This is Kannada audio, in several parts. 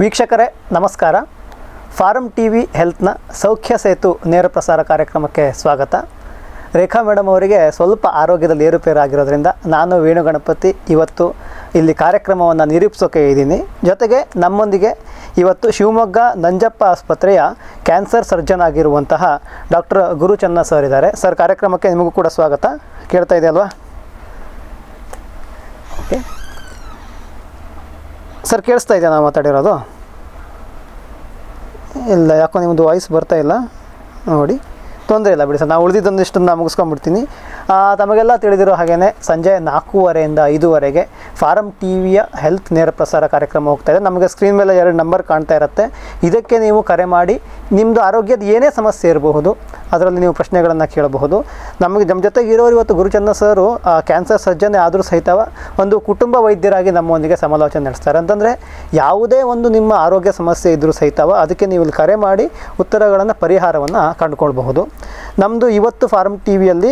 ವೀಕ್ಷಕರೇ, ನಮಸ್ಕಾರ. ಫಾರಂ ಟಿ ವಿ ಹೆಲ್ತ್ನ ಸೌಖ್ಯ ಸೇತು ನೇರ ಪ್ರಸಾರ ಕಾರ್ಯಕ್ರಮಕ್ಕೆ ಸ್ವಾಗತ. ರೇಖಾ ಮೇಡಮ್ ಅವರಿಗೆ ಸ್ವಲ್ಪ ಆರೋಗ್ಯದಲ್ಲಿ ಏರುಪೇರು ಆಗಿರೋದ್ರಿಂದ ನಾನು ವೇಣು ಗಣಪತಿ ಇವತ್ತು ಇಲ್ಲಿ ಕಾರ್ಯಕ್ರಮವನ್ನು ನಿರೂಪಿಸೋಕೆ ಇದ್ದೀನಿ. ಜೊತೆಗೆ ನಮ್ಮೊಂದಿಗೆ ಇವತ್ತು ಶಿವಮೊಗ್ಗ ನಂಜಪ್ಪ ಆಸ್ಪತ್ರೆಯ ಕ್ಯಾನ್ಸರ್ ಸರ್ಜನ್ ಆಗಿರುವಂತಹ ಡಾಕ್ಟರ್ ಗುರುಚನ್ನ ಸರ್ ಇದ್ದಾರೆ. ಸರ್, ಕಾರ್ಯಕ್ರಮಕ್ಕೆ ನಿಮಗೂ ಕೂಡ ಸ್ವಾಗತ. ಕೇಳ್ತಾ ಇದೆ ಅಲ್ವಾ ಓಕೆ. ಸರ್ ಕೇಳಿಸ್ತಾ ಇದೆಯಾ ನಾವು ಮಾತಾಡಿರೋದು? ಇಲ್ಲ ಯಾಕೋ ನಿಮ್ಮದು ವಾಯ್ಸ್ ಬರ್ತಾ ಇಲ್ಲ. ನೋಡಿ. ತೊಂದರೆ ಇಲ್ಲ ಬಿಡಿ ಸರ್. ನಾವು ಉಳಿದಿದ್ದೊಂದಿಷ್ಟನ್ನು ನಾನು ಮುಗಿಸ್ಕೊಂಡ್ಬಿಡ್ತೀನಿ. ತಮಗೆಲ್ಲ ತಿಳಿದಿರೋ ಹಾಗೆಯೇ ಸಂಜೆ ನಾಲ್ಕೂವರೆಯಿಂದ ಐದೂವರೆಗೆ ಫಾರಂ ಟಿ ವಿಯ ಹೆಲ್ತ್ ನೇರ ಪ್ರಸಾರ ಕಾರ್ಯಕ್ರಮ ಹೋಗ್ತಾ ಇದೆ. ನಮಗೆ ಸ್ಕ್ರೀನ್ ಮೇಲೆ ಎರಡು ನಂಬರ್ ಕಾಣ್ತಾ ಇರುತ್ತೆ. ಇದಕ್ಕೆ ನೀವು ಕರೆ ಮಾಡಿ ನಿಮ್ಮದು ಆರೋಗ್ಯದ ಏನೇ ಸಮಸ್ಯೆ ಇರಬಹುದು, ಅದರಲ್ಲಿ ನೀವು ಪ್ರಶ್ನೆಗಳನ್ನು ಕೇಳಬಹುದು. ನಮಗೆ ನಮ್ಮ ಜೊತೆಗೆ ಇರೋರು ಇವತ್ತು ಗುರುಚಂದ್ರ ಸರು ಕ್ಯಾನ್ಸರ್ ಸರ್ಜನ್ ಆದರೂ ಸಹಿತವ ಒಂದು ಕುಟುಂಬ ವೈದ್ಯರಾಗಿ ನಮ್ಮೊಂದಿಗೆ ಸಮಾಲೋಚನೆ ನಡೆಸ್ತಾರೆ. ಅಂತಂದರೆ ಯಾವುದೇ ಒಂದು ನಿಮ್ಮ ಆರೋಗ್ಯ ಸಮಸ್ಯೆ ಇದ್ದರೂ ಸಹಿತವ ಅದಕ್ಕೆ ನೀವು ಇಲ್ಲಿ ಕರೆ ಮಾಡಿ ಉತ್ತರಗಳನ್ನು, ಪರಿಹಾರವನ್ನು ಕಂಡುಕೊಳ್ಬಹುದು. ನಮ್ಮದು ಇವತ್ತು ಫಾರ್ಮ್ ಟಿ ವಿಯಲ್ಲಿ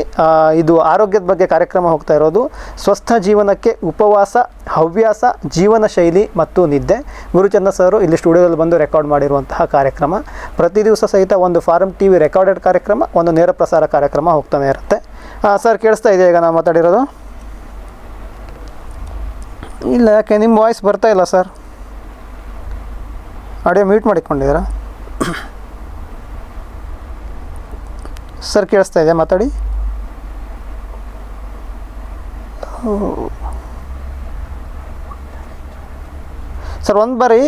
ಇದು ಆರೋಗ್ಯದ ಬಗ್ಗೆ ಕಾರ್ಯಕ್ರಮ ಹೋಗ್ತಾ ಇರೋದು. ಸ್ವಸ್ಥ ಜೀವನಕ್ಕೆ ಉಪವಾಸ, ಹವ್ಯಾಸ, ಜೀವನ ಶೈಲಿ ಮತ್ತು ನಿದ್ದೆ. ಗುರುಚಂದ್ರ ಸರು ಇಲ್ಲಿ ಸ್ಟುಡಿಯೋದಲ್ಲಿ ಬಂದು ರೆಕಾರ್ಡ್ ಮಾಡಿರುವಂತಹ ಕಾರ್ಯಕ್ರಮ. ಪ್ರತಿ ದಿವಸ ಸಹಿತ ಒಂದು ಫಾರ್ಮ್ ಟಿ ವಿ ರೆಕಾರ್ಡೆಡ್ ಕಾರ್ಯಕ್ರಮ, ಒಂದು ನೇರ ಪ್ರಸಾರ ಕಾರ್ಯಕ್ರಮ ಹೋಗ್ತಾನೆ ಇರುತ್ತೆ. ಸರ್ ಕೇಳಿಸ್ತಾ ಇದೆಯಾ ಈಗ ನಾವು ಮಾತಾಡಿರೋದು? ಇಲ್ಲ, ಯಾಕೆ ನಿಮ್ಮ ವಾಯ್ಸ್ ಬರ್ತಾ ಇಲ್ಲ ಸರ್? ಆಡಿಯೋ ಮ್ಯೂಟ್ ಮಾಡಿಕೊಂಡಿದ್ದೀರಾ? ಸರ್ ಕೇಳಿಸ್ತಾ ಇದೆ, ಮಾತಾಡಿ. ಸರ್ ಒಂದು ಬಾರಿ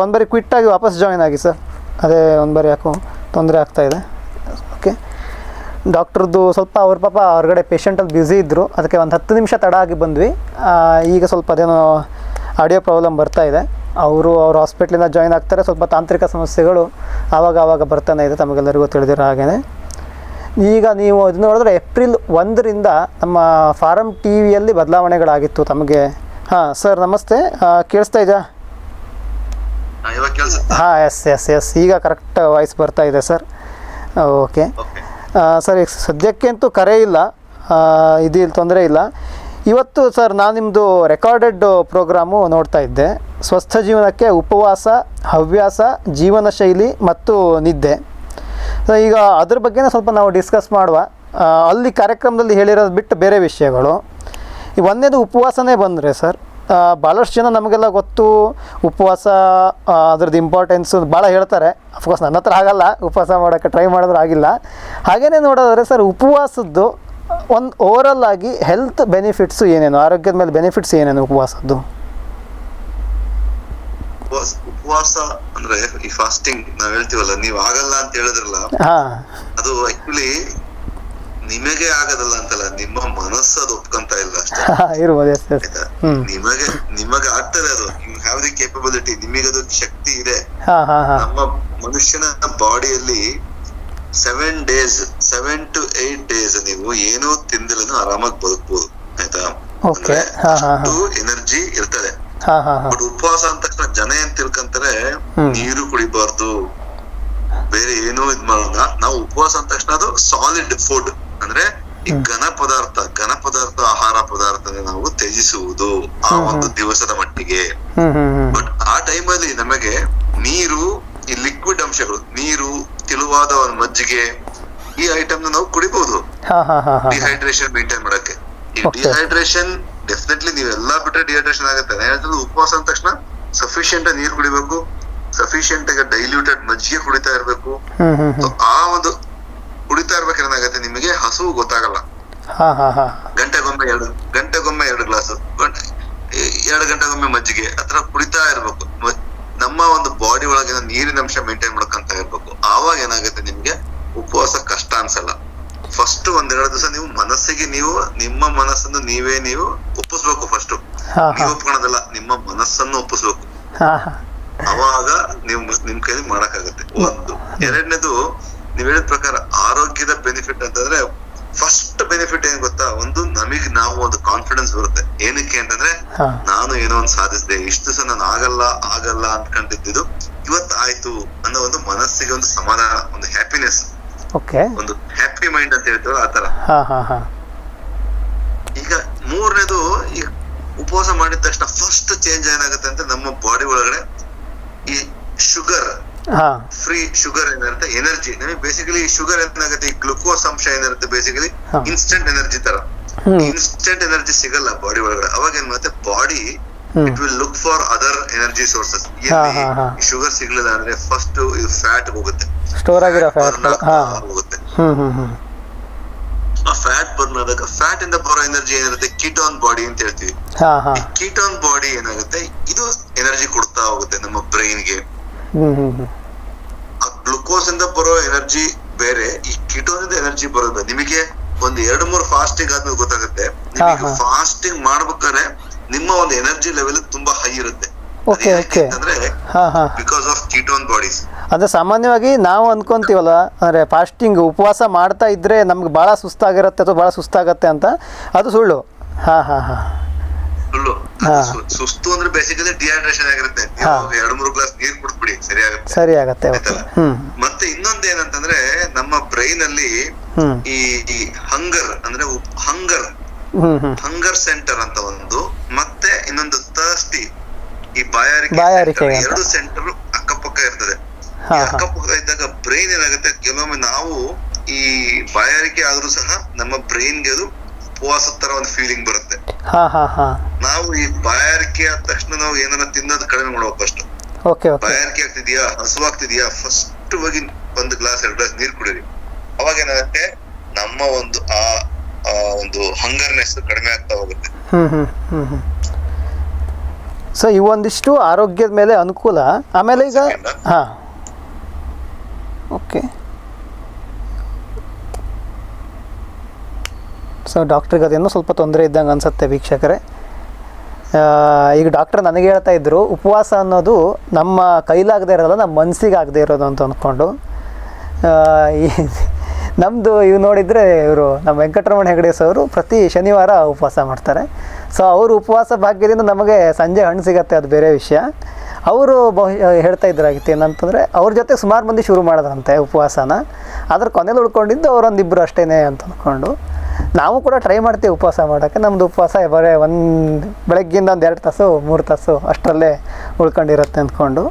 ಒಂದು ಬಾರಿ ಕ್ವಿಟ್ಟಾಗಿ ವಾಪಸ್ ಜಾಯಿನ್ ಆಗಿ ಸರ್ ಅದೇ ಒಂದು ಬಾರಿ ಯಾಕೋ ತೊಂದರೆ ಆಗ್ತಾಯಿದೆ ಓಕೆ ಡಾಕ್ಟ್ರದ್ದು ಸ್ವಲ್ಪ ಅವ್ರ ಪಾಪ ಹೊರಗಡೆ ಪೇಷಂಟಲ್ಲಿ ಬ್ಯುಸಿ ಇದ್ದರು ಅದಕ್ಕೆ ಒಂದು ಹತ್ತು ನಿಮಿಷ ತಡ ಆಗಿ ಬಂದ್ವಿ. ಈಗ ಸ್ವಲ್ಪ ಅದೇನೋ ಆಡಿಯೋ ಪ್ರಾಬ್ಲಮ್ ಬರ್ತಾ ಇದೆ. ಅವರು ಅವ್ರ ಹಾಸ್ಪಿಟ್ಲಿಂದ ಜಾಯಿನ್ ಆಗ್ತಾರೆ. ಸ್ವಲ್ಪ ತಾಂತ್ರಿಕ ಸಮಸ್ಯೆಗಳು ಆವಾಗ ಆವಾಗ ಬರ್ತಾನೆ ಇದೆ, ತಮಗೆಲ್ಲರಿಗೂ ತಿಳಿದಿರೋ ಹಾಗೆಯೇ ಈಗ ನೀವು ಇದನ್ನು ನೋಡಿದ್ರೆ ಏಪ್ರಿಲ್ ಒಂದರಿಂದ ನಮ್ಮ ಫಾರಂ ಟಿ ವಿಯಲ್ಲಿ ಬದಲಾವಣೆಗಳಾಗಿತ್ತು ತಮಗೆ. ಹಾಂ ಸರ್ ನಮಸ್ತೆ. ಕೇಳಿಸ್ತಾ ಇದೆಯಾ? ಹಾ, ಎಸ್ ಎಸ್ ಎಸ್ ಈಗ ಕರೆಕ್ಟ್ ವಾಯ್ಸ್ ಬರ್ತಾ ಇದೆ ಸರ್ ಓಕೆ ಸರ್ ಈಗ ಸದ್ಯಕ್ಕೆ ಅಂತೂ ಕರೆ ಇಲ್ಲ. ಇದು ಇಲ್ಲಿ ತೊಂದರೆ ಇಲ್ಲ. ಇವತ್ತು ಸರ್ ನಾನು ನಿಮ್ಮದು ರೆಕಾರ್ಡೆಡ್ ಪ್ರೋಗ್ರಾಮು ನೋಡ್ತಾ ಇದ್ದೆ. ಸ್ವಸ್ಥ ಜೀವನಕ್ಕೆ ಉಪವಾಸ ಹವ್ಯಾಸ ಜೀವನ ಶೈಲಿ ಮತ್ತು ನಿದ್ದೆ. ಈಗ ಅದ್ರ ಬಗ್ಗೆನೇ ಸ್ವಲ್ಪ ನಾವು ಡಿಸ್ಕಸ್ ಮಾಡುವ. ಅಲ್ಲಿ ಕಾರ್ಯಕ್ರಮದಲ್ಲಿ ಹೇಳಿರೋದು ಬಿಟ್ಟು ಬೇರೆ ವಿಷಯಗಳು. ಈ ಒಂದೇದು ಉಪವಾಸನೇ ಬಂದರೆ ಸರ್ ಭಾಳಷ್ಟು ಜನ ನಮಗೆಲ್ಲ ಗೊತ್ತು, ಉಪವಾಸ ಅದ್ರದ್ದು ಇಂಪಾರ್ಟೆನ್ಸು ಭಾಳ ಹೇಳ್ತಾರೆ. ಅಫ್ಕೋರ್ಸ್ ನನ್ನ ಹತ್ರ ಆಗಲ್ಲ, ಉಪವಾಸ ಮಾಡೋಕ್ಕೆ ಟ್ರೈ ಮಾಡಿದ್ರೆ ಆಗಿಲ್ಲ. ಹಾಗೇ ನೋಡೋದಾದರೆ ಸರ್, ಉಪವಾಸದ್ದು ಒಂದು ಓವರಲ್ ಆಗಿ ಹೆಲ್ತ್ ಬೆನಿಫಿಟ್ಸು ಏನೇನು, ಆರೋಗ್ಯದ ಮೇಲೆ ಬೆನಿಫಿಟ್ಸ್ ಏನೇನು ಉಪವಾಸದ್ದು? ಉಪವಾಸ ಅಂದ್ರೆ ಈ ಫಾಸ್ಟಿಂಗ್ ನಾವ್ ಹೇಳ್ತೀವಲ್ಲ ನೀವ್ ಆಗಲ್ಲ ಅಂತ ಹೇಳಿದ್ರಲ್ಲ ಅದು ಆಕ್ಚುಲಿ ನಿಮಗೆ ಆಗದಲ್ಲ ಅಂತಲ್ಲ ನಿಮ್ಮ ಮನಸ್ಸು ಅದು ಒಪ್ಕೊಂತ ಇಲ್ಲ ಅಷ್ಟೇ. ನಿಮಗೆ ನಿಮಗೆ ಆಗ್ತದೆ ಅದು. ಯು ಹ್ಯಾವ್ ದಿ ಕೇಪಬಿಲಿಟಿ ನಿಮಗೆ ಅದು ಶಕ್ತಿ ಇದೆ. ನಮ್ಮ ಮನುಷ್ಯನ ಬಾಡಿಯಲ್ಲಿ seven days seven to eight days ನೀವು ಏನೂ ತಿಂದಿಲ್ಲ ಆರಾಮಾಗಿ ಬದುಕ್ಬೋದು. ಆಯ್ತಾ? ಅಷ್ಟು. ಎನರ್ಜಿ ಇರ್ತದೆ. ಬಟ್ ಉಪವಾಸ ಅಂತ ತಕ್ಷಣ ಜನ ಏನ್ ತಿಳ್ಕಂತಾರೆ ನೀರು ಕುಡಿಬಾರ್ದು. ಬೇರೆ ಏನೂ ಇದ್ ಮಾಡೋಣ ನಾವು ಉಪವಾಸ ಅಂದ ತಕ್ಷಣ ಅದು ಸಾಲಿಡ್ ಫುಡ್ ಅಂದ್ರೆ ಈ ಘನ ಪದಾರ್ಥ ಘನ ಪದಾರ್ಥ ಆಹಾರ ಪದಾರ್ಥ ನಾವು ತ್ಯಜಿಸುವುದು ಆ ಒಂದು ದಿವಸದ ಮಟ್ಟಿಗೆ. ಬಟ್ ಆ ಟೈಮಲ್ಲಿ ನಮಗೆ ನೀರು ಈ ಲಿಕ್ವಿಡ್ ಅಂಶಗಳು ನೀರು ತಿಳುವಾದ ಒಂದು ಮಜ್ಜಿಗೆ ಈ ಐಟಮ್ ನಾವು ಕುಡಿಬಹುದು ಡಿಹೈಡ್ರೇಷನ್ ಮೇಂಟೈನ್ ಮಾಡಕ್ಕೆ. ಈ. ಡಿಹೈಡ್ರೇಷನ್ ಡೆಫಿನೆಟ್ಲಿ ಎಲ್ಲಾ ಬಿಟ್ರೆ ಡಿಹೈಡ್ರೇಷನ್ ಆಗುತ್ತೆ. ಹೇಳ್ತಿರೋದು ಉಪವಾಸ ಅಂದ ತಕ್ಷಣ ಸಫಿಶಿಯಂಟ್ ನೀರು ಕುಡಿಬೇಕು ಸಫಿಶಿಯಂಟ್ ಆಗಿ ಡೈಲ್ಯೂಟೆಡ್ ಮಜ್ಜಿಗೆ ಕುಡಿತಾ ಇರ್ಬೇಕು. ಆ ಒಂದು ಕುಡಿತಾ ಇರ್ಬೇಕೇನಾಗತ್ತೆ ನಿಮಗೆ? ಹಸು ಗೊತ್ತಾಗಲ್ಲ. ಗಂಟೆಗೊಮ್ಮೆ ಎರಡು ಗಂಟೆಗೊಮ್ಮೆ ಎರಡು ಗ್ಲಾಸ್ ಎರಡು ಗಂಟೆಗೊಮ್ಮೆ ಮಜ್ಜಿಗೆ ಆತರ ಕುಡಿತಾ ಇರ್ಬೇಕು. ನಮ್ಮ ಒಂದು ಬಾಡಿ ಒಳಗಿನ ನೀರಿನ ಅಂಶ ಮೇಂಟೈನ್ ಮಾಡ್ಕೊಂತ ಇರ್ಬೇಕು. ಆವಾಗ ಏನಾಗುತ್ತೆ ನಿಮ್ಗೆ? ಉಪವಾಸ ಕಷ್ಟ ಅನ್ಸಲ್ಲ. ಫಸ್ಟ್ ಒಂದೆರಡು ದಿವಸ ನೀವು ಮನಸ್ಸಿಗೆ ನೀವು ನಿಮ್ಮ ಮನಸ್ಸನ್ನು ನೀವೇ ನೀವು ಒಪ್ಪಿಸ್ಬೇಕು ಫಸ್ಟ್ ನೀವು ಒಪ್ಕೊಳೋದಲ್ಲ ನಿಮ್ಮ ಮನಸ್ಸನ್ನು ಒಪ್ಪಿಸ್ಬೇಕು. ಅವಾಗ ನೀವು ನಿಮ್ ಕೈಲಿ ಮಾಡಕ್ಕಾಗತ್ತೆ. ಒಂದು. ಎರಡನೇದು ನೀವ್ ಹೇಳಿದ ಪ್ರಕಾರ ಆರೋಗ್ಯದ ಬೆನಿಫಿಟ್ ಅಂತಂದ್ರೆ ಫಸ್ಟ್ ಬೆನಿಫಿಟ್ ಏನ್ ಗೊತ್ತಾ? ಒಂದು ನಮಗೆ ನಾವು ಒಂದು ಕಾನ್ಫಿಡೆನ್ಸ್ ಬರುತ್ತೆ. ಏನಕ್ಕೆ ಅಂತಂದ್ರೆ ನಾನು ಏನೋ ಒಂದು ಸಾಧಿಸಿದೆ ಇಷ್ಟು ದಿವಸ ನಾನು ಆಗಲ್ಲ ಆಗಲ್ಲ ಅನ್ಕೊಂಡಿದ್ದು ಇವತ್ತು ಆಯ್ತು ಅನ್ನೋ ಒಂದು ಮನಸ್ಸಿಗೆ ಒಂದು ಸಮಾಧಾನ ಒಂದು ಹ್ಯಾಪಿನೆಸ್ ಓಕೆ ಒಂದು ಹ್ಯಾಪಿ ಮೈಂಡ್ ಅಂತ ಹೇಳ್ತೇವೆ ಆ ತರ ಈಗ ಮೂರನೇದು ಈಗ ಉಪವಾಸ ಮಾಡಿದ ತಕ್ಷಣ ಫಸ್ಟ್ ಚೇಂಜ್ ಏನಾಗುತ್ತೆ ಅಂತ ನಮ್ಮ ಬಾಡಿ ಒಳಗಡೆ ಈ ಶುಗರ್ ಫ್ರೀ ಶುಗರ್ ಏನಿರುತ್ತೆ ಎನರ್ಜಿ ನಮಗೆ ಬೇಸಿಕಲಿ ಶುಗರ್ ಏನಾಗುತ್ತೆ ಈ ಗ್ಲುಕೋಸ್ ಅಂಶ ಏನಿರುತ್ತೆ ಬೇಸಿಕಲಿ. ಇನ್ಸ್ಟೆಂಟ್ ಎನರ್ಜಿ ತರ ಇನ್ಸ್ಟೆಂಟ್ ಎನರ್ಜಿ ಸಿಗಲ್ಲ ಬಾಡಿ ಒಳಗಡೆ. ಅವಾಗ ಏನ್ ಮಾಡುತ್ತೆ body it will look for other energy sources. Sugar ಸಿಗ್ಲಿಲ್ಲ ಅಂದ್ರೆ ಫಸ್ಟ್ ಫ್ಯಾಟ್ ಹೋಗುತ್ತೆ. ಸ್ಟೋರ್ ಆಗಿರೋ ಫ್ಯಾಟ್ ಹಾ. ಹ್ಮ್ ಹ್ಮ್ ಹೋಗುತ್ತೆ ಫ್ಯಾಟ್ ಬರ್ನ್ ಆದಾಗ ಫ್ಯಾಟ್ ಇಂದ ಬರೋ ಎನರ್ಜಿ ಏನಿರುತ್ತೆ? ಕೀಟೋನ್ ಬಾಡಿ ಅಂತ ಹೇಳ್ತೀವಿ. ಹಾ ಹಾ. ಕೀಟೋನ್ ಬಾಡಿ ಏನಾಗುತ್ತೆ? ಇದು ಎನರ್ಜಿ ಕೊಡ್ತಾ ಹೋಗುತ್ತೆ ನಮ್ಮ ಬ್ರೈನ್ಗೆ ಆ ಗ್ಲುಕೋಸ್ ಇಂದ ಬರೋ ಎನರ್ಜಿ ಬೇರೆ ಈ ಕೀಟೋನ್ ಇಂದ ಎನರ್ಜಿ ಬರೋದು. ನಿಮಗೆ ಒಂದು ಎರಡು ಮೂರು ಫಾಸ್ಟಿಂಗ್ ಆದ್ಮೇಲೆ ಗೊತ್ತಾಗುತ್ತೆ. ನಿಮಗೆ ಫಾಸ್ಟಿಂಗ್ ಮಾಡ್ಬೇಕಾದ್ರೆ ನಿಮ್ಮ ಒಂದು ಎನರ್ಜಿ ಲೆವೆಲ್ ತುಂಬಾ ಹೈ ಇರುತ್ತೆ. Okay, ಓಕೆ ಅಂದ್ರೆ ಹಾಂ ಹಾಂ. ಬಿಕಾಸ್ ಆಫ್ ಕೀಟೋನ್ ಬಾಡೀಸ್ ಅಂದರೆ ಸಾಮಾನ್ಯವಾಗಿ ನಾವು ಅಂದ್ಕೊಂತೀವಲ್ಲ ಅಂದ್ರೆ ಫಾಸ್ಟಿಂಗ್ ಉಪವಾಸ ಮಾಡ್ತಾ ಇದ್ದರೆ ನಮ್ಗೆ ಭಾಳ ಸುಸ್ತಾಗಿರುತ್ತೆ ಅಥವಾ ಬಹಳ ಸುಸ್ತಾಗತ್ತೆ ಅಂತ ಅದು ಸುಳ್ಳು. ಹಾ ಹಾಂ ಹಾಂ. ಸುಳ್ಳು. ಸುಸ್ತು ಅಂದ್ರೆ ಬೇಸಿಕಲಿ ಡಿಹೈಡ್ರೇಷನ್ ಆಗಿರುತ್ತೆ. ಎರಡು ಮೂರು ಗ್ಲಾಸ್ ನೀರ್ ಕುಡ್ಬಿಡಿ ಸರಿ ಆಗುತ್ತೆ. ಸರಿ ಆಗತ್ತೆ ಓಕೆ ಮತ್ತೆ ಇನ್ನೊಂದ್ ಏನಂತಂದ್ರೆ ನಮ್ಮ ಬ್ರೈನ್ ಅಲ್ಲಿ ಈ ಹಂಗರ್ ಅಂದ್ರೆ ಹಂಗರ್ ಹಂಗರ್ ಸೆಂಟರ್ ಅಂತ ಒಂದು ಮತ್ತೆ ಇನ್ನೊಂದು ತರ್ಸ್ಟಿ ಈ ಬಾಯಾರಿಕೆ. ಎರಡು ಸೆಂಟರ್ ಅಕ್ಕಪಕ್ಕ ಇರ್ತದೆ. ಅಕ್ಕಪಕ್ಕ ಇದ್ದಾಗ ಬ್ರೈನ್ ಏನಾಗುತ್ತೆ? ಕೆಲವೊಮ್ಮೆ ನಾವು ಈ ಬಾಯಾರಿಕೆ ಆದ್ರೂ ಸಹ ನಮ್ಮ ಬ್ರೈನ್ಗೆ ಅದು ಉಪವಾಸ ತರ ಒಂದು ಫೀಲಿಂಗ್ ಬರುತ್ತೆ. ನಾವು ಈ ಬಾಯಾರಿಕೆ ಆದ ತಕ್ಷಣ ನಾವು ಏನಾರ ತಿನ್ನೋದು ಕಡಿಮೆ ಮಾಡಬೇಕು ಫಸ್ಟ್ ಓಕೆ ಬಾಯಾರಿಕೆ ಆಗ್ತಿದ್ಯಾ? ಹಸುವಾಗ್ತಿದ್ಯಾ? ಫಸ್ಟ್ ಹೋಗಿ ಒಂದು ಗ್ಲಾಸ್ ಎರಡು ಗ್ಲಾಸ್ ನೀರ್ ಕುಡೀರಿ. ಅವಾಗ ಏನಾಗುತ್ತೆ? ನಮ್ಮ ಒಂದು ಆ ಒಂದು ಹಂಗರ್ನೆಸ್ ಕಡಿಮೆ ಆಗ್ತಾ ಹೋಗುತ್ತೆ. ಸೊ ಇವೊಂದಿಷ್ಟು ಆರೋಗ್ಯದ ಮೇಲೆ ಅನುಕೂಲ. ಆಮೇಲೆ ಈಗ? ಹಾಂ. ಓಕೆ ಸೊ ಡಾಕ್ಟ್ರಿಗೆ ಅದೇನೋ ಸ್ವಲ್ಪ ತೊಂದರೆ ಇದ್ದಂಗೆ ಅನಿಸುತ್ತೆ ವೀಕ್ಷಕರೇ. ಈಗ ಡಾಕ್ಟರ್ ನನಗೆ ಹೇಳ್ತಾ ಇದ್ದರು ಉಪವಾಸ ಅನ್ನೋದು ನಮ್ಮ ಕೈಲಾಗದೇ ಇರೋದಲ್ಲ ನಮ್ಮ ಮನಸ್ಸಿಗೆ ಆಗದೆ ಇರೋದು ಅಂತ ಅಂದ್ಕೊಂಡು. ಈ ನಮ್ಮದು ಇವು ನೋಡಿದರೆ ಇವರು ನಮ್ಮ ವೆಂಕಟರಮಣ ಹೆಗಡೆ ಅವರು ಪ್ರತಿ ಶನಿವಾರ ಉಪವಾಸ ಮಾಡ್ತಾರೆ. ಸೊ ಅವರು ಉಪವಾಸ ಭಾಗ್ಯದಿಂದ ನಮಗೆ ಸಂಜೆ ಹಣ್ಣು ಸಿಗತ್ತೆ, ಅದು ಬೇರೆ ವಿಷಯ. ಅವರು ಬಹು ಹೇಳ್ತಾ ಇದ್ರಾಗಿತ್ತು ಏನಂತಂದರೆ, ಅವ್ರ ಜೊತೆ ಸುಮಾರು ಮಂದಿ ಶುರು ಮಾಡಿದ್ರಂತೆ ಉಪವಾಸನ. ಅದ್ರ ಕೊನೆಯಲ್ಲಿ ಉಳ್ಕೊಂಡಿದ್ದು ಅವರೊಂದಿಬ್ಬರು ಅಷ್ಟೇ ಅಂತ ಅಂದ್ಕೊಂಡು ನಾವು ಕೂಡ ಟ್ರೈ ಮಾಡ್ತೀವಿ ಉಪವಾಸ ಮಾಡೋಕ್ಕೆ. ನಮ್ಮದು ಉಪವಾಸ ಬರೀ ಒಂದು, ಬೆಳಗ್ಗಿಂದ ಒಂದು ಎರಡು ತಾಸು, ಮೂರು ತಾಸು ಅಷ್ಟರಲ್ಲೇ ಉಳ್ಕೊಂಡಿರುತ್ತೆ ಅಂದ್ಕೊಂಡು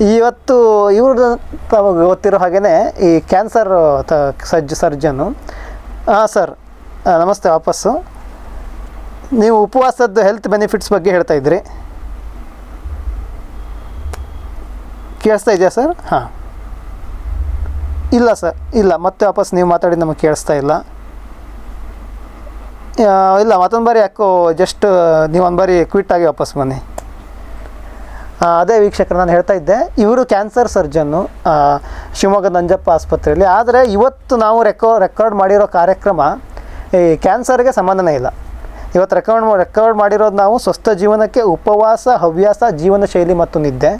ಇವತ್ತು ಇವ್ರದ್ದು ತಮಗೆ ಗೊತ್ತಿರೋ ಹಾಗೆಯೇ ಈ ಕ್ಯಾನ್ಸರ್ ತ ಸಜ್ಜ ಸರ್ಜನ್ನು. ಹಾಂ, ಸರ್. ನಮಸ್ತೆ, ವಾಪಸ್ಸು. ನೀವು ಉಪವಾಸದ್ದು ಹೆಲ್ತ್ ಬೆನಿಫಿಟ್ಸ್ ಬಗ್ಗೆ ಹೇಳ್ತಾ ಇದ್ರಿ. ಕೇಳಿಸ್ತಾ ಇದೆಯಾ, ಸರ್? ಹಾಂ. ಇಲ್ಲ, ಸರ್. ಇಲ್ಲ, ಮತ್ತೆ ವಾಪಸ್ ನೀವು ಮಾತಾಡಿ, ನಮಗೆ ಕೇಳಿಸ್ತಾ ಇಲ್ಲ. ಇಲ್ಲ ಮತ್ತೊಂದು ಬಾರಿ ಯಾಕೋ ಜಸ್ಟ್ ನೀವು ಒಂದು ಬಾರಿ ಕ್ವಿಟ್ ಆಗಿ ವಾಪಸ್ ಬನ್ನಿ. ಅದೇ ವೀಕ್ಷಕರು ನಾನು ಹೇಳ್ತಾ ಇದ್ದೆ. ಇವರು ಕ್ಯಾನ್ಸರ್ ಸರ್ಜನ್ನು ಶಿವಮೊಗ್ಗ ನಂಜಪ್ಪ ಆಸ್ಪತ್ರೆಯಲ್ಲಿ. ಆದರೆ ಇವತ್ತು ನಾವು ರೆಕೋ, ರೆಕಾರ್ಡ್ ಮಾಡಿರೋ ಕಾರ್ಯಕ್ರಮ ಈ ಕ್ಯಾನ್ಸರ್ಗೆ ಸಂಬಂಧನೇ ಇಲ್ಲ. ಇವತ್ತು ರೆಕಾರ್ಡ್ ರೆಕಾರ್ಡ್ ಮಾಡಿರೋದು ನಾವು ಸ್ವಸ್ಥ ಜೀವನಕ್ಕೆ ಉಪವಾಸ, ಹವ್ಯಾಸ, ಜೀವನ ಶೈಲಿ ಮತ್ತು ನಿದ್ದೆ.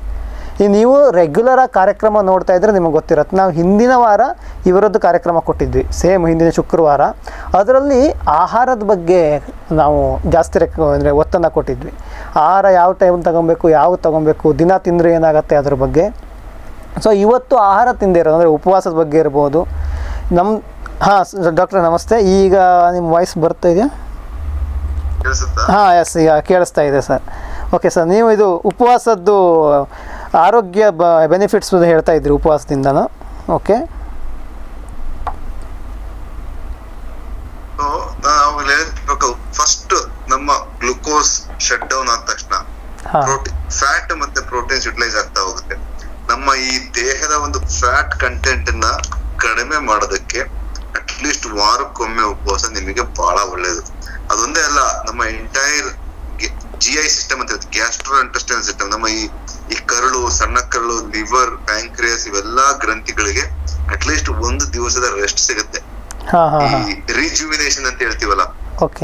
ಈ ನೀವು ರೆಗ್ಯುಲರಾಗಿ ಕಾರ್ಯಕ್ರಮ ನೋಡ್ತಾ ಇದ್ದರೆ ನಿಮಗೆ ಗೊತ್ತಿರುತ್ತೆ. ನಾವು ಹಿಂದಿನ ವಾರ ಇವರದ್ದು ಕಾರ್ಯಕ್ರಮ ಕೊಟ್ಟಿದ್ವಿ. ಸೇಮ್ ಹಿಂದಿನ ಶುಕ್ರವಾರ. ಅದರಲ್ಲಿ ಆಹಾರದ ಬಗ್ಗೆ ನಾವು ಜಾಸ್ತಿ ರೆಕ್, ಅಂದರೆ ಒತ್ತನ್ನು ಕೊಟ್ಟಿದ್ವಿ. ಆಹಾರ ಯಾವ ಟೈಮ್ ತಗೊಬೇಕು ಯಾವ ತಗೊಬೇಕು ದಿನ ತಿಂದರೆ ಏನಾಗುತ್ತೆ ಅದ್ರ ಬಗ್ಗೆ. ಸೊ ಇವತ್ತು ಆಹಾರ ತಿಂದಿರೋದು ಅಂದರೆ ಉಪವಾಸದ ಬಗ್ಗೆ ಇರ್ಬೋದು. ನಮ್ಮ ಹಾಂ ಡಾಕ್ಟರ್ ನಮಸ್ತೆ. ಈಗ ನಿಮ್ಮ ವಾಯ್ಸ್ ಬರ್ತಾ ಇದೆಯಾ? ಹಾಂ ಎಸ್ ಈಗ ಕೇಳಿಸ್ತಾ ಇದೆ ಸರ್ ಓಕೆ ಸರ್ ನೀವು ಇದು ಉಪವಾಸದ್ದು ಆರೋಗ್ಯ ಬ ಬೆನಿಫಿಟ್ಸ್ ಹೇಳ್ತಾ ಇದ್ರಿ ಉಪವಾಸದಿಂದನೂ? ಓಕೆ ಫಸ್ಟ್ ನಮ್ಮ ಗ್ಲುಕೋಸ್ ಶಟ್ ಡೌನ್ ಆದ ತಕ್ಷಣ ಫ್ಯಾಟ್ ಮತ್ತೆ ಪ್ರೋಟೀನ್ಸ್ ಯುಟಿಲೈಸ್ ಆಗ್ತಾ ಹೋಗುತ್ತೆ. ನಮ್ಮ ಈ ದೇಹದ ಒಂದು ಫ್ಯಾಟ್ ಕಂಟೆಂಟ್ನ ಕಡಿಮೆ ಮಾಡೋದಕ್ಕೆ ಅಟ್ಲೀಸ್ಟ್ ವಾರಕ್ಕೊಮ್ಮೆ ಉಪವಾಸ ನಿಮಗೆ ಬಹಳ ಒಳ್ಳೇದು. ಅದೊಂದೇ ಅಲ್ಲ ನಮ್ಮ ಎಂಟೈರ್ ಜಿ ಐ ಸಿಸ್ಟಮ್ ಅಂತ ಇರುತ್ತೆ ಗ್ಯಾಸ್ಟ್ರೋ ಇಂಟೆಸ್ಟೈನ್ ಸಿಸ್ಟಮ್ ನಮ್ಮ ಈ ಈ ಕರಳು ಸಣ್ಣ ಕರಳು ಲಿವರ್ ಪ್ಯಾಂಕ್ರಿಯಸ್ ಇವೆಲ್ಲಾ ಗ್ರಂಥಿಗಳಿಗೆ ಅಟ್ಲೀಸ್ಟ್ ಒಂದು ದಿವಸದ ರೆಸ್ಟ್ ಸಿಗುತ್ತೆ. ಈ ರಿಜುವಿನೇಷನ್ ಅಂತ ಹೇಳ್ತೀವಲ್ಲ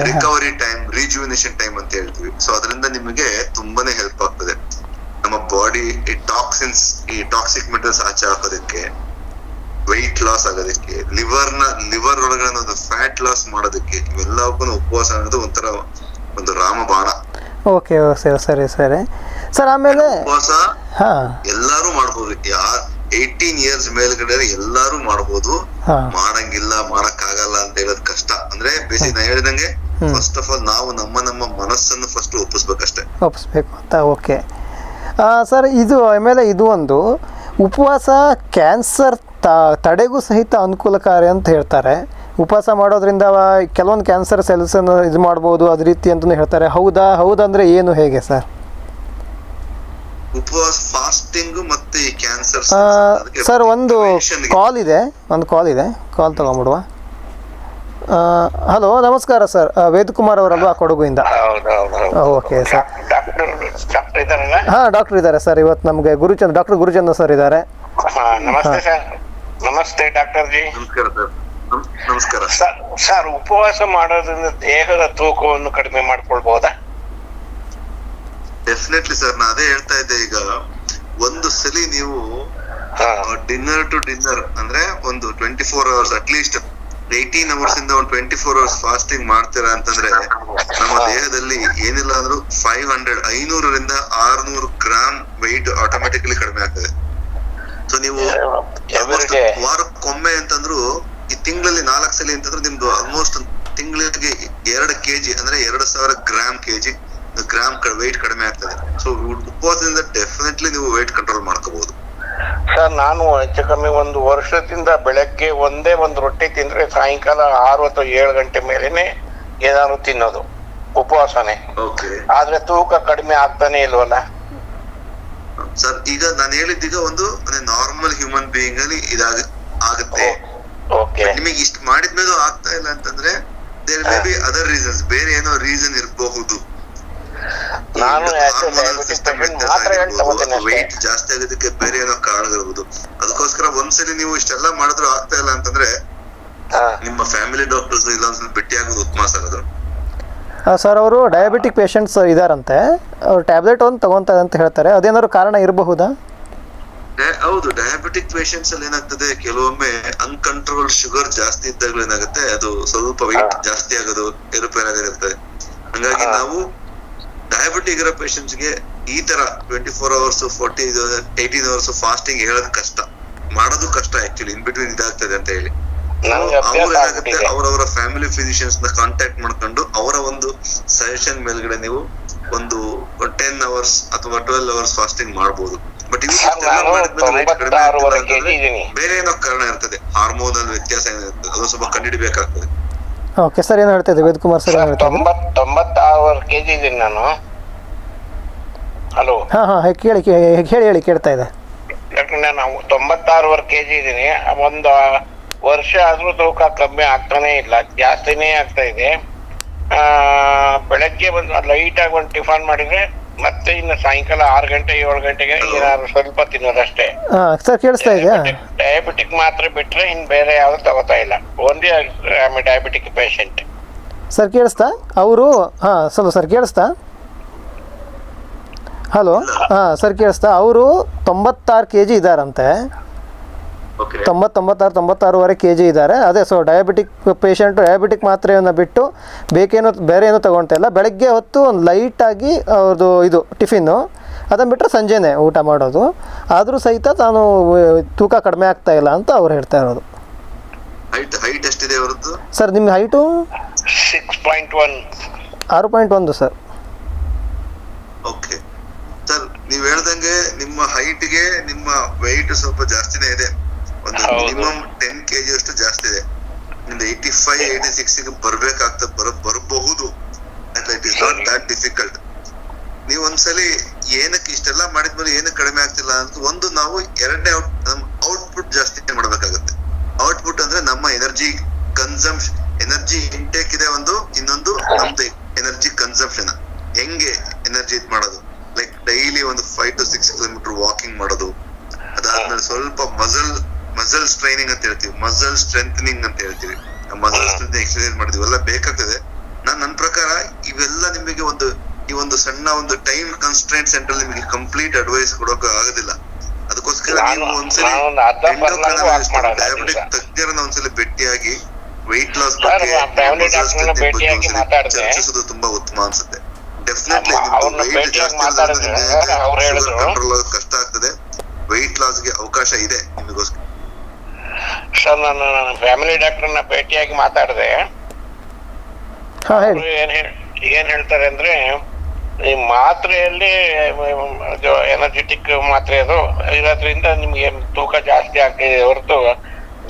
ರಿಕವರಿ ಟೈಮ್ ರಿಜುವಿನೇಷನ್ ಟೈಮ್ ಅಂತ ಹೇಳ್ತೀವಿ. ಸೊ ಅದರಿಂದ ನಿಮಗೆ ತುಂಬಾನೇ ಹೆಲ್ಪ್ ಆಗ್ತದೆ. ನಮ್ಮ ಬಾಡಿ ಈ ಟಾಕ್ಸಿನ್ಸ್ ಈ ಟಾಕ್ಸಿಕ್ ಮೆಟಲ್ಸ್ ಆಚೆ ಹಾಕೋದಕ್ಕೆ ವೆಯ್ಟ್ ಲಾಸ್ ಆಗೋದಕ್ಕೆ ಲಿವರ್ನ ಲಿವರ್ ಒಳಗಡೆ ಒಂದು ಫ್ಯಾಟ್ ಲಾಸ್ ಮಾಡೋದಕ್ಕೆ ಇವೆಲ್ಲಕ್ಕೂ ಉಪವಾಸ ಅನ್ನೋದು ಒಂಥರ ಒಂದು ರಾಮಬಾಣ. ಓಕೆ ಸರಿ ಸರಿ ಸರಿ. ಸರ್ ಆಮೇಲೆ ಉಪವಾಸ ಎಲ್ಲಾರು ಮಾಡ್ಬೋದು. ಯಾರ್ ಏಯ್ಟೀನ್ ಇಯರ್ಸ್ ಮೇಲ್ಗಡೆ ಎಲ್ಲಾರು ಮಾಡ್ಬೋದು. ಹಾಂ. ಮಾಡಂಗಿಲ್ಲ ಮಾಡಕ್ ಆಗಲ್ಲ ಅಂತ ಹೇಳೋದ್ ಕಷ್ಟ. ಅಂದ್ರೆ ಬೇಸಿಕ್ ನಾ ಹೇಳಿದಂಗೆ. ಫಸ್ಟ್ ಆಫ್ ಆಲ್ ನಾವು ನಮ್ಮ ನಮ್ಮ ಮನಸ್ಸನ್ನು ಫಸ್ಟ್ ಒಪ್ಪಿಸ್ಬೇಕಷ್ಟೇ. ಒಪ್ಪಿಸ್ಬೇಕು ಅಂತ ಓಕೆ. ಸರ್ ಇದು ಆಮೇಲೆ ಇದು ಒಂದು ಉಪವಾಸ ಕ್ಯಾನ್ಸರ್ ತ ತಡೆಗೂ ಸಹಿತ ಅನುಕೂಲಕಾರಿ ಅಂತ ಹೇಳ್ತಾರೆ. ಉಪವಾಸ ಮಾಡೋದ್ರಿಂದ ಕೆಲವೊಂದು ಕ್ಯಾನ್ಸರ್ ಸೆಲ್ಸನ್ನು ಇದು ಮಾಡ್ಬೋದು ಅದ ರೀತಿ ಅಂತಲೂ ಹೇಳ್ತಾರೆ. ಹೌದಾ ಹೌದಂದರೆ ಏನು ಹೇಗೆ ಸರ್? ಉಪವಾಸ ಫಾಸ್ಟಿಂಗ್ ಮತ್ತೆ ಈ ಕ್ಯಾನ್ಸರ್ ಸರ್ ಒಂದು ಕಾಲ್ ಇದೆ ಒಂದು ಕಾಲ್ ಇದೆ. ಕಾಲ್ ತಗೊಂಬಿಡುವ ಹಲೋ ನಮಸ್ಕಾರ ಸರ್. ವೇದಕುಮಾರ್ ಅವರಲ್ವಾ ಕೊಡಗುಯಿಂದ? ಹೌದು. ಓಕೆ ಸರ್ ಹಾಂ ಡಾಕ್ಟರ್ ಇದ್ದಾರೆ ಸರ್. ಇವತ್ತು ನಮಗೆ ಗುರುಚಂದ್ರ ಡಾಕ್ಟರ್ ಗುರುಚಂದ್ರ ಸರ್ ಇದ್ದಾರೆ. ಹಾ, ನಮಸ್ತೆ ಸರ್. ನಮಸ್ತೆ ಡಾಕ್ಟರ್ ಜಿ. ನಮಸ್ಕಾರ ಸರ್. ನಮಸ್ಕಾರ. ಸರ್ ಸರ್ ಉಪವಾಸ ಮಾಡೋದ್ರಿಂದ ದೇಹದ ತೂಕವನ್ನು ಕಡಿಮೆ ಮಾಡ್ಕೊಳ್ಬಹುದಾ ಡೆಫಿನೆಟ್ಲಿ ಸರ್ ನಾ ಅದೇ ಹೇಳ್ತಾ ಇದ್ದೆ ಈಗ ಒಂದು ಸಲಿ ನೀವು ಡಿನ್ನರ್ ಟು ಡಿನ್ನರ್ ಅಂದ್ರೆ ಒಂದು twenty four hours at least eighteen hours ಇಂದ ಒಂದು ಟ್ವೆಂಟಿ ಫೋರ್ ಅವರ್ಸ್ ಫಾಸ್ಟಿಂಗ್ ಮಾಡ್ತೀರಾ ಅಂತಂದ್ರೆ ನಮ್ಮ ದೇಹದಲ್ಲಿ ಏನಿಲ್ಲ ಅಂದ್ರೂ ಫೈವ್ ಹಂಡ್ರೆಡ್ ಐನೂರರಿಂದ ಆರ್ನೂರು ಗ್ರಾಮ್ ವೆಯ್ಟ್ ಆಟೋಮೆಟಿಕಲಿ ಕಡಿಮೆ ಆಗ್ತದೆ. ಸೊ ನೀವು ವಾರಕ್ಕೊಮ್ಮೆ ಅಂತಂದ್ರು ಈ ತಿಂಗಳಲ್ಲಿ ನಾಲ್ಕು ಸಲ ಅಂತಂದ್ರೆ ನಿಮ್ದು ಆಲ್ಮೋಸ್ಟ್ ತಿಂಗಳಿಗೆ ಎರಡು ಕೆಜಿ ಅಂದ್ರೆ ಎರಡು ಸಾವಿರ ಗ್ರಾಮ್ ಕೆಜಿ ಗ್ರಾಮ್ ವೆಯ್ಟ್ ಕಡಿಮೆ ಆಗ್ತದೆ. ಸೊ ಉಪವಾಸದಿಂದ ಡೆಫಿನೆಟ್ಲಿ ನೀವು ವೆಯ್ಟ್ ಕಂಟ್ರೋಲ್ ಮಾಡ್ಕೋಬಹುದು ಸರ್ ನಾನು ಹೆಚ್ಚು ಕಮ್ಮಿ ಒಂದು ವರ್ಷದಿಂದ ಬೆಳಗ್ಗೆ ಒಂದೇ ಒಂದು ರೊಟ್ಟಿ ತಿಂದ್ರೆ ಸಾಯಂಕಾಲ ಆರು ಅಥವಾ ಏಳು ಗಂಟೆ ಮೇಲೆನೆ ಏನಾದ್ರು ತಿನ್ನೋದು ಉಪವಾಸನೆ. ಓಕೆ ಆದ್ರೆ ತೂಕ ಕಡಿಮೆ ಆಗ್ತಾನೆ ಇಲ್ವಲ್ಲ? ಸರ್ ಈಗ ನಾನು ಹೇಳಿದ್ದೀಗ ಒಂದು ನಾರ್ಮಲ್ ಹ್ಯೂಮನ್ ಬೀಯಿಂಗ್ ಅಲ್ಲಿ ಇದಾಗ ಆಗುತ್ತೆ. ಓಕೆ ನಿಮಗೆ ಇಷ್ಟ ಮಾಡಿದ್ಮೇಲೂ ಆಗ್ತಾ ಇಲ್ಲ ಅಂತಂದ್ರೆ there may be other reasons ಬೇರೆ ಏನೋ ರೀಸನ್ ಇರಬಹುದು. ನಾನು ಮಾತ್ರ. ವೆಯ್ಟ್ ಜಾಸ್ತಿ ಆಗೋದಕ್ಕೆ ಬೇರೆ ಏನೋ ಕಾರಣಗಳಿರ್ಬೋದು. ಅದಕ್ಕೋಸ್ಕರ ಒಂದ್ಸಲಿ ನೀವು ಇಷ್ಟೆಲ್ಲ ಮಾಡಿದ್ರು ಆಗ್ತಾ ಇಲ್ಲ ಅಂತಂದ್ರೆ ನಿಮ್ಮ ಫ್ಯಾಮಿಲಿ ಡಾಕ್ಟರ್ಸ್ ಇಲ್ಲ ಒಂದ್ಸಲ ಭೇಟಿ ಆಗೋದು ಉತ್ತಮ ಸರ್ ಅದು ಸರ್ ಅವರು ಡಯಾಬಿಟಿಕ್ ಪೇಷಂಟ್ಸ್ ಇದಾರಂತೆ. ಅವ್ರು ಟ್ಯಾಬ್ಲೆಟ್ ಒಂದು ತಗೊತಾರೆ ಅಂತ ಹೇಳ್ತಾರೆ. ಅದೇನಾದ್ರು ಕಾರಣ ಇರಬಹುದಾ? ಹೌದು ಡಯಾಬಿಟಿಕ್ ಪೇಷಂಟ್ಸ್ ಅಲ್ಲಿ ಏನಾಗ್ತದೆ ಕೆಲವೊಮ್ಮೆ ಅನ್ಕಂಟ್ರೋಲ್ ಶುಗರ್ ಜಾಸ್ತಿ ಇದ್ದಾಗಲೂ ಏನಾಗುತ್ತೆ ಅದು ಸ್ವಲ್ಪ ವೆಯ್ಟ್. ಜಾಸ್ತಿ ಆಗೋದು ಏರುಪೇರಾಗಿರುತ್ತೆ. ಹಂಗಾಗಿ. ನಾವು ಡಯಾಬಿಟಿಕ್ ಇರೋ ಪೇಷಂಟ್ಸ್ಗೆ ಗೆ ಈ ತರ twenty four hours forty eighteen hours fasting ಹೇಳೋದು ಕಷ್ಟ. ಮಾಡೋದು ಕಷ್ಟ ಆಕ್ಚುಲಿ ಇನ್ ಬಿಟ್ವೀನ್ ಇದಾಗ್ತದೆ ಅಂತ ಹೇಳಿ. ಏನಾಗುತ್ತೆ ಅವರವರ ಫ್ಯಾಮಿಲಿ ಫಿಸಿಷಿಯನ್ಸ್ನ ಕಾಂಟ್ಯಾಕ್ಟ್ ಮಾಡ್ಕೊಂಡು ಅವರ ಒಂದು ಸಜೆಷನ್ ಮೇಲ್ಗಡೆ ನೀವು ಒಂದು ಟೆನ್ ಅವರ್ಸ್ ಅಥವಾ ಟ್ವೆಲ್ ಅವರ್ಸ್ ಫಾಸ್ಟಿಂಗ್ ಮಾಡಬಹುದು ಬಟ್ ಬೇರೆ ಏನೋ ಕಾರಣ ಇರ್ತದೆ. ಹಾರ್ಮೋನಲ್ ವ್ಯತ್ಯಾಸ ಏನಿರ್ತದೆ ಅದು ಸ್ವಲ್ಪ ಕಂಡುಹಿಡಿಬೇಕಾಗ್ತದೆ. ಓಕೆ ಸರ್ ಏನು ಹೇಳ್ತಾ ಇದ್ದೆ ವೇದಕುಮಾರ್ ಸರ್ ಏನು ಕೆ ಹೇಳ್ತಾ ತೊಂಬತ್ತಾರು ಕೆಜಿ ಇದ್ದೀನಿ ನಾನು. ಹಲೋ. ಹಾಂ ಹಾಂ ಕೇಳಿ ಕೇ- ಹೇಳಿ ಹೇಳಿ ಕೇಳ್ತಾ ಇದೆ. ಡಾಕ್ಟರ್ ನಾನು ತೊಂಬತ್ತಾರುವರೆ ಕೆಜಿ ಇದ್ದೀನಿ ಒಂದು ವರ್ಷ ಆದ್ರೂ ತೂಕ ಕಮ್ಮಿ ಆಗ್ತಾನೆ ಇಲ್ಲ. ಜಾಸ್ತಿನೇ ಆಗ್ತಾ ಇದೆ. ಆ ಬೆಳಗ್ಗೆ ಒಂದು ಲೈಟ್ ಆಗಿ ಒಂದು ಟಿಫನ್ ಮಾಡಿದ್ರೆ ಮತ್ತೆ ಇನ್ನು ಸಾಯಂಕಾಲ ಆರು ಗಂಟೆ ಏಳು ಗಂಟೆಗೆ ಏನಾದ್ರು ಸ್ವಲ್ಪ ತಿನ್ನೋದಷ್ಟೇ. ಹಾಂ ಸರ್ ಕೇಳಿಸ್ತಾ ಇದೆಯಾ? ಡಯಾಬಿಟಿಕ್ ಮಾತ್ರ ಬಿಟ್ರೆ ಇನ್ ಬೇರೆ ಯಾವ್ದು ತಗೋತಾ ಇಲ್ಲ. ಓನ್ಲಿ ಡಯಾಬಿಟಿಕ್ ಪೇಷಂಟ್ ಸರ್ ಕೇಳಿಸ್ತಾ? ಅವರು ಹಾಂ ಸ್ವಲ್ಪ ಸರ್ ಕೇಳಿಸ್ತಾ? ಹಲೋ ಹಾಂ ಸರ್ ಕೇಳಿಸ್ತಾ? ಅವರು ತೊಂಬತ್ತಾರು ಕೆ ಜಿ ಇದ್ದಾರಂತೆ. ಓಕೆ ತೊಂಬತ್ತೊಂಬತ್ತಾರು ತೊಂಬತ್ತಾರೂವರೆ ಕೆ ಜಿ ಇದ್ದಾರೆ. ಅದೇ ಸೊ ಡಯಾಬಿಟಿಕ್ ಪೇಷಂಟ್ ಡಯಾಬಿಟಿಕ್ ಮಾತ್ರೆಯನ್ನು ಬಿಟ್ಟು ಬೇಕೇನೋ ಬೇರೆ ಏನೋ ತಗೊಳ್ತಾ ಇಲ್ಲ. ಬೆಳಗ್ಗೆ ಹೊತ್ತು ಒಂದು ಲೈಟಾಗಿ ಅವ್ರದ್ದು ಇದು ಟಿಫಿನ್ನು. ಅದನ್ನು ಬಿಟ್ಟರೆ ಸಂಜೆನೇ ಊಟ ಮಾಡೋದು. ಆದರೂ ಸಹಿತ ತಾನು ತೂಕ ಕಡಿಮೆ ಆಗ್ತಾ ಇಲ್ಲ ಅಂತ ಅವ್ರು ಹೇಳ್ತಾ ಇರೋದು. ಹೈಟ್ ಹೈಟ್ ಎಷ್ಟಿದೆ ಅವರದ್ದು? ಸರ್ ನಿಮ್ಮ ಹೈಟು ಸಿಕ್ಸ್ ಪಾಯಿಂಟ್ ಒನ್ ಆರು ಪಾಯಿಂಟ್ ಒಂದು ಸರ್. ಓಕೆ ಸರ್ ನೀವು ಹೇಳ್ದಂಗೆ ನಿಮ್ಮ ಹೈಟ್ಗೆ ಗೆ ನಿಮ್ಮ ವೆಯ್ಟ್ ಸ್ವಲ್ಪ ಜಾಸ್ತಿನೇ ಇದೆ. ಒಂದು. ಮಿನಿಮಮ್ ಟೆನ್ ಕೆಜಿ ಅಷ್ಟು ಜಾಸ್ತಿ ಇದೆ. ನಿಮ್ದು ಏಯ್ಟಿ ಫೈವ್ ಏಯ್ಟಿ ಸಿಕ್ಸ್ ಬರಬೇಕಾಗ್ತದೆ ಬರ್ಬೇಕಾಗ್ತದೆ ಬರ ಬರಬಹುದು it is not that difficult ನೀವು ಒಂದ್ಸಲಿ ಏನಕ್ಕೆ ಇಷ್ಟೆಲ್ಲ ಮಾಡಿದ್ಮೇಲೆ ಏನಕ್ಕೆ ಕಡಿಮೆ ಆಗ್ತಿಲ್ಲ ಅಂತ ಒಂದು ನಾವು ಎರಡನೇ ಔಟ್ ನಮ್ ಔಟ್ಪುಟ್ ಜಾಸ್ತಿ ಮಾಡ್ಬೇಕಾಗುತ್ತೆ? ಔಟ್ಪುಟ್ ಅಂದ್ರೆ ನಮ್ಮ ಎನರ್ಜಿ ಕನ್ಸಂಪ್ಷನ್ ಎನರ್ಜಿ ಇಂಟೇಕ್ ಇದೆ ಒಂದು ಇನ್ನೊಂದು ನಮ್ದು ಎನರ್ಜಿ ಕನ್ಸಂಪ್ಷನ್ ಹೆಂಗೆ ಎನರ್ಜಿ ಇದ್ ಮಾಡೋದು? ಲೈಕ್ ಡೈಲಿ ಒಂದು five to six kilometre walking ಮಾಡೋದು. ಅದಾದ್ಮೇಲೆ ಸ್ವಲ್ಪ ಮಸಲ್ ಮಸಲ್ ಸ್ಟ್ರೈನಿಂಗ್ ಅಂತ ಹೇಳ್ತೀವಿ. ಮಸಲ್ ಸ್ಟ್ರೆಂಥನಿಂಗ್ ಅಂತ ಹೇಳ್ತೀವಿ. ಮಸಲ್ ಸ್ಟ್ರೆಂತ್ ಎಕ್ಸರ್ಸೈಸ್ ಮಾಡಿದ್ವಿ. ಎಲ್ಲ ಬೇಕಾಗ್ತದೆ. ನಾನ್ ನನ್ನ ಪ್ರಕಾರ ಇವೆಲ್ಲ ನಿಮಗೆ ಒಂದು ಈ ಒಂದು ಸಣ್ಣ ಒಂದು ಟೈಮ್ ಕನ್ಸ್ಟ್ರೆಂಟ್ ಸೆಂಟರ್ ನಿಮಗೆ ಕಂಪ್ಲೀಟ್ ಅಡ್ವೈಸ್ ಕೊಡೋಕೆ ಆಗೋದಿಲ್ಲ. ಅದಕ್ಕೋಸ್ಕರ ನೀವು ಒಂದ್ಸಲಿ ಡಯಾಬಿಟಿಕ್. ತಜ್ಞರನ್ನ ಒಂದ್ಸಲಿ ಭೇಟಿಯಾಗಿ weight ಲಾಸ್ ಸರ್, ಬಗ್ಗೆ ಚರ್ಚಿಸೋದು ತುಂಬಾ ಉತ್ತಮ ಅನ್ಸುತ್ತೆ. ಡೆಫಿನೆಟ್ಲಿ ಅವ್ರು ಹೇಳಿದ್ರು. ಕಂಟ್ರೋಲ್ ಕಷ್ಟ ಆಗ್ತದೆ. Weight loss ಗೆ ಅವಕಾಶ ಇದೆ ನಿಮಗೋಸ್ಕರ. ಸರ್ ನಾನು ನನ್ನ ಫ್ಯಾಮಿಲಿ ಡಾಕ್ಟರ್ನ ಭೇಟಿಯಾಗಿ ಮಾತಾಡಿದೆ. ಹಾಂ ಹೇಳಿ. ಅವ್ರು ಏನ್ ಹೇಳ್- ಏನ್ ಹೇಳ್ತಾರೆ ಅಂದ್ರೆ ಈ ಮಾತ್ರೆಯಲ್ಲಿ ಎನರ್ಜೆಟಿಕ್ ಮಾತ್ರೆ ಅದು, ಇರೋದ್ರಿಂದ ನಿಮ್ಗೆ ತೂಕ ಜಾಸ್ತಿ ಆಗ್ತಿದೆ ಹೊರತು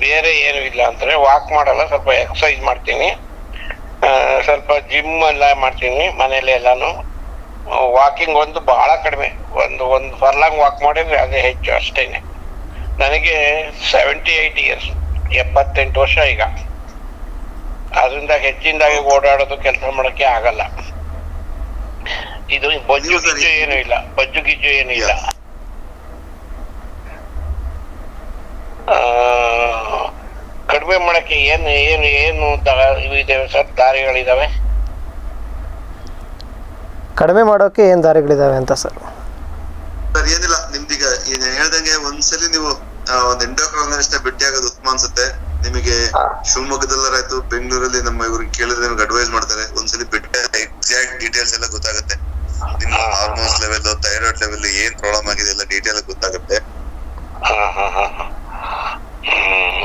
ಬೇರೆ ಏನು ಇಲ್ಲ ಅಂತಾರೆ ವಾಕ್ ಮಾಡಲ್ಲ, ಸ್ವಲ್ಪ ಎಕ್ಸಸೈಸ್ ಮಾಡ್ತೀನಿ. ಸ್ವಲ್ಪ ಜಿಮ್ ಎಲ್ಲ ಮಾಡ್ತೀನಿ ಮನೇಲಿ ಎಲ್ಲಾನು. ವಾಕಿಂಗ್ ಒಂದು ಬಹಳ ಕಡಿಮೆ, ಒಂದು ಒಂದು ಫರ್ಲಾಂಗ್ ವಾಕ್ ಮಾಡಿದ್ರೆ ಅದೇ ಹೆಚ್ಚು ಅಷ್ಟೇನೆ. ನನಗೆ ಸೆವೆಂಟಿ ಏಯ್ಟ್ ಇಯರ್ಸ್ ಎಪ್ಪತ್ತೆಂಟು ವರ್ಷ ಈಗ. ಅದರಿಂದ ಹೆಚ್ಚಿನದಾಗಿ ಓಡಾಡೋದು ಕೆಲಸ ಮಾಡೋಕ್ಕೆ ಆಗಲ್ಲ. ಇದು ಬೊಜ್ಜು ಗಿಜ್ಜು ಏನು ಇಲ್ಲ. ಬಜ್ಜು ಗಿಜ್ಜು ಏನು ಇಲ್ಲ. ಆ, ಕಡಿಮೆ ಮಾಡಕ್ಕೆ ಏನು ಏನು ಏನು ಇದಾವೆ ಸರ್? ದಾರಿಗಳಿದಾವೆ? ಕಡಿಮೆ ಮಾಡೋಕೆ ಏನು ದಾರಿಗಳಿದಾವೆ ಅಂತ ಸರ್? ಸರ್ ಏನಿಲ್ಲ. ನಿಮ್ದೀಗ ಈಗ ಹೇಳ್ದಂಗೆ ಒಂದ್ಸಲಿ ನೀವು ಆ, ಒಂದ್ ಎಂಡೋಕ್ರಾಲಜಿಸ್ಟ್ ಭೇಟಿ ಆಗೋದು ಉತ್ತಮ ಅನ್ಸುತ್ತೆ. ನಿಮಗೆ ಶಿವಮೊಗ್ಗದಲ್ಲಾಯ್ತು ಬೆಂಗಳೂರಲ್ಲಿ ನಮ್ಮ ಇವ್ರಿಗೆ ಕೇಳಿದ್ರೆ ನಿಮ್ಗೆ ಅಡ್ವೈಸ್ ಮಾಡ್ತಾರೆ. ಒಂದ್ಸಲಿ ಭೇಟಿ ಎಕ್ಸಾಕ್ಟ್ ಡೀಟೇಲ್ಸ್ ಎಲ್ಲ ಗೊತ್ತಾಗುತ್ತೆ. ನಿಮ್ಮ ಹಾರ್ಮೋನ್ಸ್ ಲೆವೆಲ್ ಥೈರಾಯ್ಡ್ ಲೆವೆಲ್ ಏನ್ ಪ್ರಾಬ್ಲಮ್ ಆಗಿದೆ ಎಲ್ಲ ಡೀಟೇಲ್ ಗೊತ್ತಾಗುತ್ತೆ. ಹಾ ಹಾ ಹಾ ಹಾ. ಹ್ಮ್.